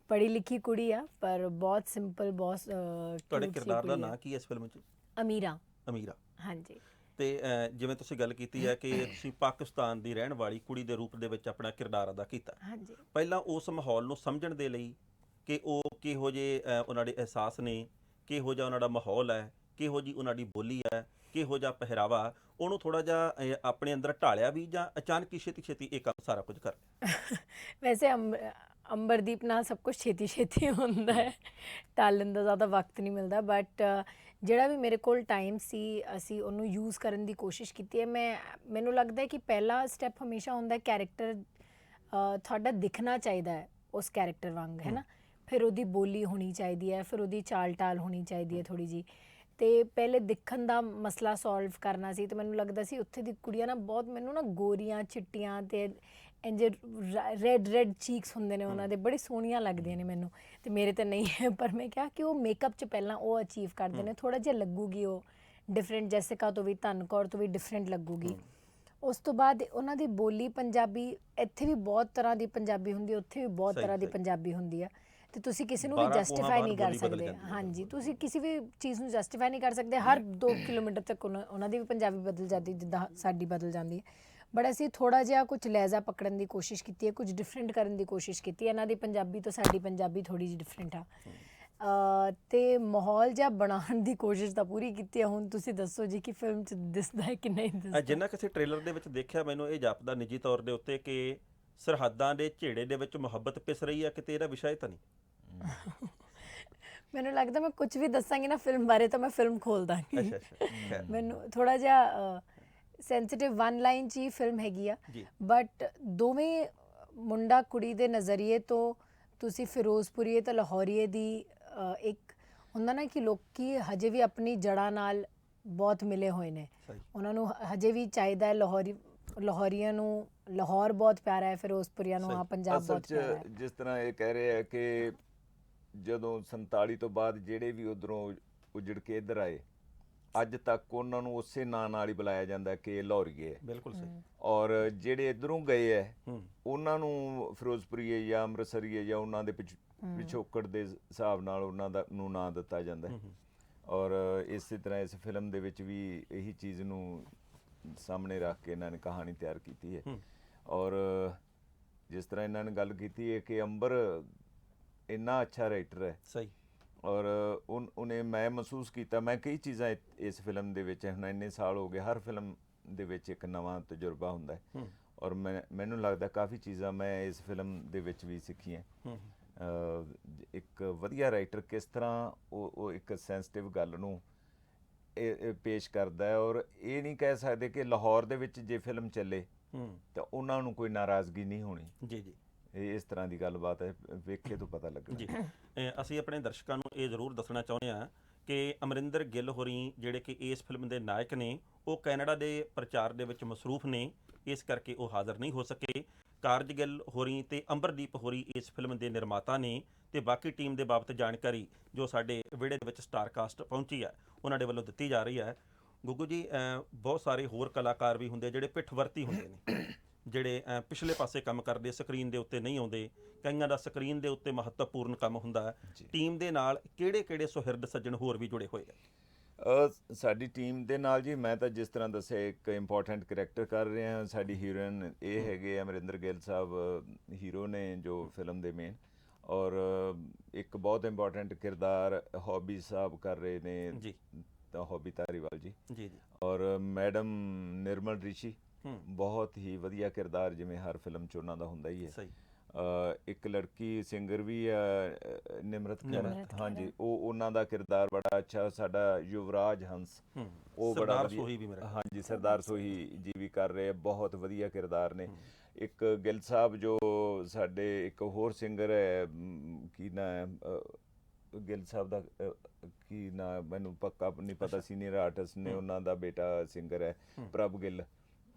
ਪੜ੍ਹੀ ਲਿਖੀ ਕੁੜੀ ਆ ਪਰ ਬਹੁਤ ਸਿੰਪਲ ਬਹੁਤ ਅ, ਤੁਹਾਡੇ ਸੀ ਕਿਰਦਾਰ ਦਾ ਕੁੜੀ ਆ। ਨਾਂ ਕੀ ਹੈ ਇਸ ਫਿਲਮ 'ਚ? ਅਮੀਰਾ। ਅਮੀਰਾ। ਹਾਂਜੀ। ਤੇ ਜਿਵੇਂ ਤੁਸੀਂ ਗੱਲ ਕੀਤੀ ਹੈ ਕਿ [COUGHS] ਤੁਸੀਂ ਪਾਕਿਸਤਾਨ ਦੀ ਰਹਿਣ ਵਾਲੀ ਕੁੜੀ ਦੇ ਰੂਪ ਦੇ ਵਿੱਚ ਆਪਣਾ ਕਿਰਦਾਰ ਅਦਾ ਕੀਤਾ। ਹਾਂਜੀ। ਪਹਿਲਾਂ ਉਸ ਮਾਹੌਲ ਨੂੰ ਸਮਝਣ ਦੇ ਲਈ ਕਿ ਉਹ ਕਿਹੋ ਜਿਹੇ ਅਹ, ਉਹਨਾਂ ਦੇ ਅਹਿਸਾਸ ਨੇ ਕਿਹੋ ਜਿਹਾ ਉਹਨਾਂ ਦਾ ਮਾਹੌਲ ਹੈ ਕਿਹੋ ਜੀ ਉਹਨਾਂ ਦੀ ਬੋਲੀ ਹੈ ਕਿਹੋ ਜਿਹਾ ਪਹਿਰਾਵਾ ਉਹਨੂੰ ਥੋੜਾ ਜਿਹਾ ਆਪਣੇ ਅੰਦਰ ਢਾਲਿਆ ਵੀ ਜਾਂ ਅਚਾਨਕ ਹੀ ਛੇਤੀ ਛੇਤੀ ਇਹ ਕੰਮ ਸਾਰਾ ਕੁਝ ਕਰ ਲਿਆ। ਵੈਸੇ ਅੰਬਰਦੀਪ ਨਾਲ ਸਭ ਕੁਝ ਛੇਤੀ ਛੇਤੀ ਹੁੰਦਾ ਹੈ। ਟਾਲਣ ਦਾ ਜ਼ਿਆਦਾ ਵਕਤ ਨਹੀਂ ਮਿਲਦਾ। ਬਟ ਜਿਹੜਾ ਵੀ ਮੇਰੇ ਕੋਲ ਟਾਈਮ ਸੀ ਅਸੀਂ ਉਹਨੂੰ ਯੂਜ਼ ਕਰਨ ਦੀ ਕੋਸ਼ਿਸ਼ ਕੀਤੀ ਹੈ। ਮੈਂ ਮੈਨੂੰ ਲੱਗਦਾ ਹੈ ਕਿ ਪਹਿਲਾ ਸਟੈਪ ਹਮੇਸ਼ਾ ਹੁੰਦਾ ਹੈ ਕੈਰੈਕਟਰ ਤੁਹਾਡਾ ਦਿਖਣਾ ਚਾਹੀਦਾ ਹੈ ਉਸ ਕੈਰੈਕਟਰ ਵਾਂਗ ਹੈ ਨਾ? ਫਿਰ ਉਹਦੀ ਬੋਲੀ ਹੋਣੀ ਚਾਹੀਦੀ ਹੈ ਫਿਰ ਉਹਦੀ ਚਾਲ ਟਾਲ ਹੋਣੀ ਚਾਹੀਦੀ ਹੈ ਥੋੜੀ ਜੀ ਤੇ ਪਹਿਲੇ ਦਿਖਣ ਦਾ ਮਸਲਾ ਸੋਲਵ ਕਰਨਾ ਸੀ। ਤੇ ਮੈਨੂੰ ਲੱਗਦਾ ਸੀ ਉੱਥੇ ਦੀ ਕੁੜੀਆਂ ਨਾ ਬਹੁਤ ਮੈਨੂੰ ਨਾ ਗੋਰੀਆਂ ਚਿੱਟੀਆਂ ਤੇ ਇੰਜ ਰੈਡ ਰੈਡ ਚੀਕਸ ਹੁੰਦੇ ਨੇ ਉਹਨਾਂ ਦੇ ਬੜੀ ਸੋਹਣੀਆਂ ਲੱਗਦੀਆਂ ਨੇ ਮੈਨੂੰ। ਤੇ ਮੇਰੇ ਤੇ ਨਹੀਂ ਹੈ ਪਰ ਮੈਂ ਕਿਹਾ ਕਿ ਉਹ ਮੇਕਅਪ 'ਚ ਪਹਿਲਾਂ ਉਹ ਅਚੀਵ ਕਰਦੇ ਨੇ ਥੋੜਾ ਜਿਹਾ ਲੱਗੂਗੀ ਉਹ। ਡਿਫਰੈਂਟ ਜੈਸਿਕਾ ਤੋਂ ਵੀ ਧਨ ਕੌਰ ਤੋਂ ਵੀ ਡਿਫਰੈਂਟ ਲੱਗੂਗੀ। ਉਸ ਤੋਂ ਬਾਅਦ ਉਹਨਾਂ ਦੀ ਬੋਲੀ ਪੰਜਾਬੀ ਇੱਥੇ ਵੀ ਬਹੁਤ ਤਰ੍ਹਾਂ ਦੀ ਪੰਜਾਬੀ ਹੁੰਦੀ ਹੈ ਉੱਥੇ ਵੀ ਬਹੁਤ ਤਰ੍ਹਾਂ ਦੀ। ਪੰਜਾਬੀ ਹੁੰਦੀ ਆ ਤੇ ਤੁਸੀਂ ਕਿਸੇ ਨੂੰ ਵੀ ਜਸਟੀਫਾਈ ਨਹੀਂ ਕਰ ਸਕਦੇ। ਹਾਂਜੀ ਤੁਸੀਂ ਕਿਸੇ ਵੀ ਚੀਜ਼ ਨੂੰ ਜਸਟੀਫਾਈ ਨਹੀਂ ਕਰ ਸਕਦੇ ਹਰ 2 ਕਿਲੋਮੀਟਰ ਤੱਕ ਉਹਨਾਂ ਦੀ ਵੀ ਪੰਜਾਬੀ ਬਦਲ ਜਾਂਦੀ ਜਿੱਦਾਂ ਸਾਡੀ ਬਦਲ ਜਾਂਦੀ ਹੈ। ਬਟ ਅਸੀਂ ਥੋੜਾ ਜਿਹਾ ਕੁਝ ਲਹਿਜ਼ਾ ਪਕੜਨ ਦੀ ਕੋਸ਼ਿਸ਼ ਕੀਤੀ ਹੈ ਕੁਝ ਡਿਫਰੈਂਟ ਕਰਨ ਦੀ ਕੋਸ਼ਿਸ਼ ਕੀਤੀ ਹੈ। ਇਹਨਾਂ ਦੀ ਪੰਜਾਬੀ ਤੋਂ ਸਾਡੀ ਪੰਜਾਬੀ ਥੋੜੀ ਜਿਹੀ ਡਿਫਰੈਂਟ ਆ। ਤੇ ਮਾਹੌਲ ਜਿਹਾ ਬਣਾਉਣ ਦੀ ਕੋਸ਼ਿਸ਼ ਤਾਂ ਪੂਰੀ ਕੀਤੀ ਹੈ। ਹੁਣ ਤੁਸੀਂ ਦੱਸੋ ਜੀ ਕਿ ਫਿਲਮ 'ਚ ਦਿਸਦਾ ਹੈ ਕਿ ਨਹੀਂ ਦਿਸਦਾ? ਜਿੰਨਾ ਕਿਸੇ ਟ੍ਰੇਲਰ ਦੇ ਵਿੱਚ ਦੇਖਿਆ ਮੈਨੂੰ ਇਹ ਜਾਪਦਾ ਨਿੱਜੀ ਤੌਰ ਦੇ ਉੱਤੇ ਕਿ ਸਰਹੱਦਾਂ ਦੇ ਝੇੜੇ ਦੇ ਵਿੱਚ ਮੁਹੱਬਤ ਪਿਸ ਰਹੀ ਹੈ ਕਿਤੇ ਇਹਦਾ ਵਿਸ਼ਾ ਹੀ ਤਾਂ ਨਹੀਂ? ਮੈਨੂੰ ਲੱਗਦਾ ਮੈਂ ਕੁਝ ਵੀ ਦੱਸਾਂਗੀ ਨਾ ਫਿਲਮ ਬਾਰੇ ਤਾਂ ਮੈਂ ਫਿਲਮ ਖੋਲ ਦਾਂਗੀ। ਅੱਛਾ ਅੱਛਾ। ਖੈਰ ਮੈਨੂੰ ਥੋੜਾ ਜਿਹਾ ਸੈਂਸਿਟਿਵ ਵਨ ਲਾਈਨ ਚ ਹੀ ਫਿਲਮ ਹੈਗੀ ਆ। ਜੀ। ਬਟ ਦੋਵੇਂ ਮੁੰਡਾ ਕੁੜੀ ਦੇ ਨਜ਼ਰੀਏ ਤੋਂ ਤੁਸੀਂ ਫਿਰੋਜ਼ਪੁਰੀਏ ਤੇ ਲਾਹੌਰੀਏ ਦੀ ਅ, ਇੱਕ ਹੁੰਦਾ ਨਾ ਕਿ ਲੋਕੀ ਹਜੇ ਵੀ ਆਪਣੀ ਜੜ੍ਹਾਂ ਨਾਲ ਬਹੁਤ ਮਿਲੇ ਹੋਏ ਨੇ। ਸਹੀ। ਉਹਨਾਂ ਨੂੰ ਹ- ਹਜੇ ਵੀ ਚਾਹੀਦਾ ਹੈ ਲਾਹੌਰੀ ਲਾਹੌਰੀਆਂ ਨੂੰ ਲਾਹੌਰ ਬਹੁਤ ਪਿਆਰਾ ਹੈ ਫਿਰੋਜ਼ਪੁਰੀਆਂ ਨੂੰ ਸਹੀ। ਆ ਪੰਜਾਬ ਅਸਲ ਬਹੁਤ 'ਚ ਪਿਆਰਾ ਹੈ। ਜਿਸ ਤਰ੍ਹਾਂ ਇਹ ਕਹਿ ਰਹੇ ਆ ਕਿ ਜਦੋਂ 47 ਤੋਂ ਬਾਅਦ ਜਿਹੜੇ ਵੀ ਉਧਰੋਂ ਉਜੜ ਕੇ ਇੱਧਰ ਆਏ ਅੱਜ ਤੱਕ ਉਹਨਾਂ ਨੂੰ ਉਸੇ ਨਾਂ ਨਾਲ ਹੀ ਬੁਲਾਇਆ ਜਾਂਦਾ ਕਿ ਇਹ ਲਾਹੌਰੀਏ ਹੈ। ਬਿਲਕੁਲ ਸਹੀ। ਔਰ ਜਿਹੜੇ ਇਧਰੋਂ ਗਏ ਐ ਹੂੰ। ਉਹਨਾਂ ਨੂੰ ਫਿਰੋਜ਼ਪੁਰੀਏ ਜਾਂ ਅੰਮ੍ਰਿਤਸਰੀਏ ਜਾਂ ਉਹਨਾਂ ਦੇ। ਪਿਛੋਕੜ ਦੇ ਹਿਸਾਬ ਨਾਲ ਉਹਨਾਂ ਦਾ ਨੂੰ ਨਾਂ ਦਿੱਤਾ ਜਾਂਦਾ ਹੈ। ਔਰ ਇਸੇ ਤਰ੍ਹਾਂ ਇਸ ਫਿਲਮ ਦੇ ਵਿੱਚ ਵੀ ਇਹੀ ਚੀਜ਼ ਨੂੰ ਸਾਹਮਣੇ ਰੱਖ ਕੇ ਇਹਨਾਂ ਨੇ ਕਹਾਣੀ ਤਿਆਰ ਕੀਤੀ ਹੂੰ। ਔਰ ਜਿਸ ਤਰ੍ਹਾਂ ਇਹਨਾਂ ਨੇ ਗੱਲ ਕੀਤੀ ਹੈ ਕਿ ਅੰਬਰ ਇੰਨਾ ਅੱਛਾ ਰਾਈਟਰ ਹੈ। ਸਹੀ। ਔਰ ਉਹਨੇ ਮੈਂ ਮਹਿਸੂਸ ਕੀਤਾ ਮੈਂ ਕਈ ਚੀਜ਼ਾਂ ਇਸ ਫਿਲਮ ਦੇ ਵਿੱਚ ਹੁਣ ਇੰਨੇ ਸਾਲ ਹੋ ਗਏ ਹਰ ਫਿਲਮ ਦੇ ਵਿੱਚ ਇੱਕ ਨਵਾਂ ਤਜਰਬਾ ਹੁੰਦਾ ਹੈ। ਔਰ ਮੈਂ ਮੈਨੂੰ ਲੱਗਦਾ ਕਾਫੀ ਚੀਜ਼ਾਂ ਮੈਂ ਇਸ ਫਿਲਮ ਦੇ ਵਿੱਚ ਵੀ ਸਿੱਖੀਆਂ। ਇੱਕ ਵਧੀਆ ਰਾਈਟਰ ਕਿਸ ਤਰ੍ਹਾਂ ਉਹ ਉਹ ਇੱਕ ਸੈਂਸਿਟਿਵ ਗੱਲ ਨੂੰ ਪੇਸ਼ ਕਰਦਾ ਹੈ ਔਰ ਇਹ ਨਹੀਂ ਕਹਿ ਸਕਦੇ ਕਿ ਲਾਹੌਰ ਦੇ ਵਿੱਚ ਜੇ ਫਿਲਮ ਚੱਲੇ ਤਾਂ ਉਹਨਾਂ ਨੂੰ ਕੋਈ ਨਾਰਾਜ਼ਗੀ ਨਹੀਂ ਹੋਣੀ। ਜੀ ਜੀ। ਇਹ ਇਸ ਤਰ੍ਹਾਂ ਦੀ ਗੱਲਬਾਤ ਹੈ ਵੇਖੇ ਤੋਂ ਪਤਾ ਲੱਗਣਾ ਜੀ। ਅਸੀਂ ਆਪਣੇ ਦਰਸ਼ਕਾਂ ਨੂੰ ਇਹ ਜ਼ਰੂਰ ਦੱਸਣਾ ਚਾਹੁੰਦੇ ਹਾਂ ਕਿ ਅਮਰਿੰਦਰ ਗਿੱਲ ਹੋਰੀ ਜਿਹੜੇ ਕਿ ਇਸ ਫਿਲਮ ਦੇ ਨਾਇਕ ਨੇ ਉਹ ਕੈਨੇਡਾ ਦੇ ਪ੍ਰਚਾਰ ਦੇ ਵਿੱਚ ਮਸਰੂਫ ਨੇ ਇਸ ਕਰਕੇ ਉਹ ਹਾਜ਼ਰ ਨਹੀਂ ਹੋ ਸਕੇ। ਕਾਰਜ ਗਿੱਲ ਹੋਰੀ ਤੇ ਅੰਬਰਦੀਪ ਹੋਰੀ ਇਸ ਫਿਲਮ ਦੇ ਨਿਰਮਾਤਾ ਨੇ ਤੇ ਬਾਕੀ ਟੀਮ ਦੇ ਬਾਬਤ ਜਾਣਕਾਰੀ ਜੋ ਸਾਡੇ ਵਿੜੇ ਦੇ ਵਿੱਚ ਸਟਾਰ ਕਾਸਟ ਪਹੁੰਚੀ ਹੈ ਉਹਨਾਂ ਦੇ ਵੱਲੋਂ ਦਿੱਤੀ ਜਾ ਰਹੀ ਹੈ। ਗੁੱਗੂ ਜੀ ਬਹੁਤ ਸਾਰੇ ਹੋਰ ਕਲਾਕਾਰ ਵੀ ਹੁੰਦੇ ਜਿਹੜੇ ਪਿੱਠ ਵਰਤੀ ਹੁੰਦੇ ਨੇ। ਜਿਹੜੇ ਪਿਛਲੇ ਪਾਸੇ ਕੰਮ ਕਰਦੇ ਸਕਰੀਨ ਦੇ ਉੱਤੇ ਨਹੀਂ ਆਉਂਦੇ ਕਈਆਂ ਦਾ ਸਕਰੀਨ ਦੇ ਉੱਤੇ ਮਹੱਤਵਪੂਰਨ ਕੰਮ ਹੁੰਦਾ ਹੈ। ਟੀਮ ਦੇ ਨਾਲ ਕਿਹੜੇ-ਕਿਹੜੇ ਸੁਹਿਰਦ ਸੱਜਣ ਹੋਰ ਵੀ ਜੁੜੇ ਹੋਏ ਆ? ਸਾਡੀ ਟੀਮ ਦੇ ਨਾਲ ਜੀ ਮੈਂ ਤਾਂ ਜਿਸ ਤਰ੍ਹਾਂ ਦੱਸਿਆ ਇੱਕ ਇੰਪੋਰਟੈਂਟ ਕਰੈਕਟਰ ਕਰ ਰਿਹਾ ਹਾਂ ਸਾਡੀ ਹੀਰੋਇਨ ਇਹ ਹੈਗੇ ਅਮਰਿੰਦਰ ਗਿੱਲ ਸਾਹਿਬ ਹੀਰੋ ਨੇ ਜੋ ਫਿਲਮ ਦੇ ਮੇਨ ਔਰ ਇੱਕ ਬਹੁਤ ਇੰਪੋਰਟੈਂਟ ਕਿਰਦਾਰ ਹੌਬੀ ਸਾਹਿਬ ਕਰ ਰਹੇ ਨੇ ਜੀ। ਤਾਂ ਹੌਬੀ ਧਾਰੀਵਾਲ ਜੀ। ਜੀ ਜੀ। ਔਰ ਮੈਡਮ ਨਿਰਮਲ ਰਿਸ਼ੀ ਬਹੁਤ ਹੀ ਵਧੀਆ ਕਿਰਦਾਰ ਜਿਵੇਂ ਹਰ ਫਿਲਮ 'ਚ ਉਹਨਾਂ ਦਾ ਹੁੰਦਾ ਹੀ ਹੈ ਸਹੀ ਇੱਕ ਲੜਕੀ ਸਿੰਗਰ ਵੀ ਅ, ਨਿਮਰਤ ਨਿਮਰਤ ਹਾਂਜੀ। ਉਹ ਉਹਨਾਂ ਦਾ ਕਿਰਦਾਰ ਬੜਾ ਅੱਛਾ ਸਾਡਾ ਯੁਵਰਾਜ ਹੰਸ ਹੂੰ ਉਹ ਬੜਾ ਸੋਹੀ ਵੀ ਮੇਰਾ ਹਾਂਜੀ ਸਰਦਾਰ ਸੋਹੀ ਜੀ ਵੀ ਕਰ ਰਹੇ ਬਹੁਤ ਵਧੀਆ ਕਿਰਦਾਰ ਨੇ ਹੂੰ। ਇੱਕ ਗਿੱਲ ਸਾਹਿਬ ਜੋ ਸਾਡੇ ਇੱਕ ਹੋਰ ਸਿੰਗਰ ਹੈ ਕੀ ਨਾਂ ਹੈ ਗਿੱਲ ਸਾਹਿਬ ਦਾ ਕੀ ਨਾਂ ਮੈਨੂੰ ਪੱਕਾ ਨਹੀਂ ਪਤਾ। ਸੀਨੀਅਰ ਆਰਟਿਸਟ ਨੇ ਹੂੰ। ਉਹਨਾਂ ਦਾ ਬੇਟਾ ਸਿੰਗਰ ਹੈ ਹੂੰ। ਪ੍ਰਭ ਗਿੱਲ ਹੂੰ।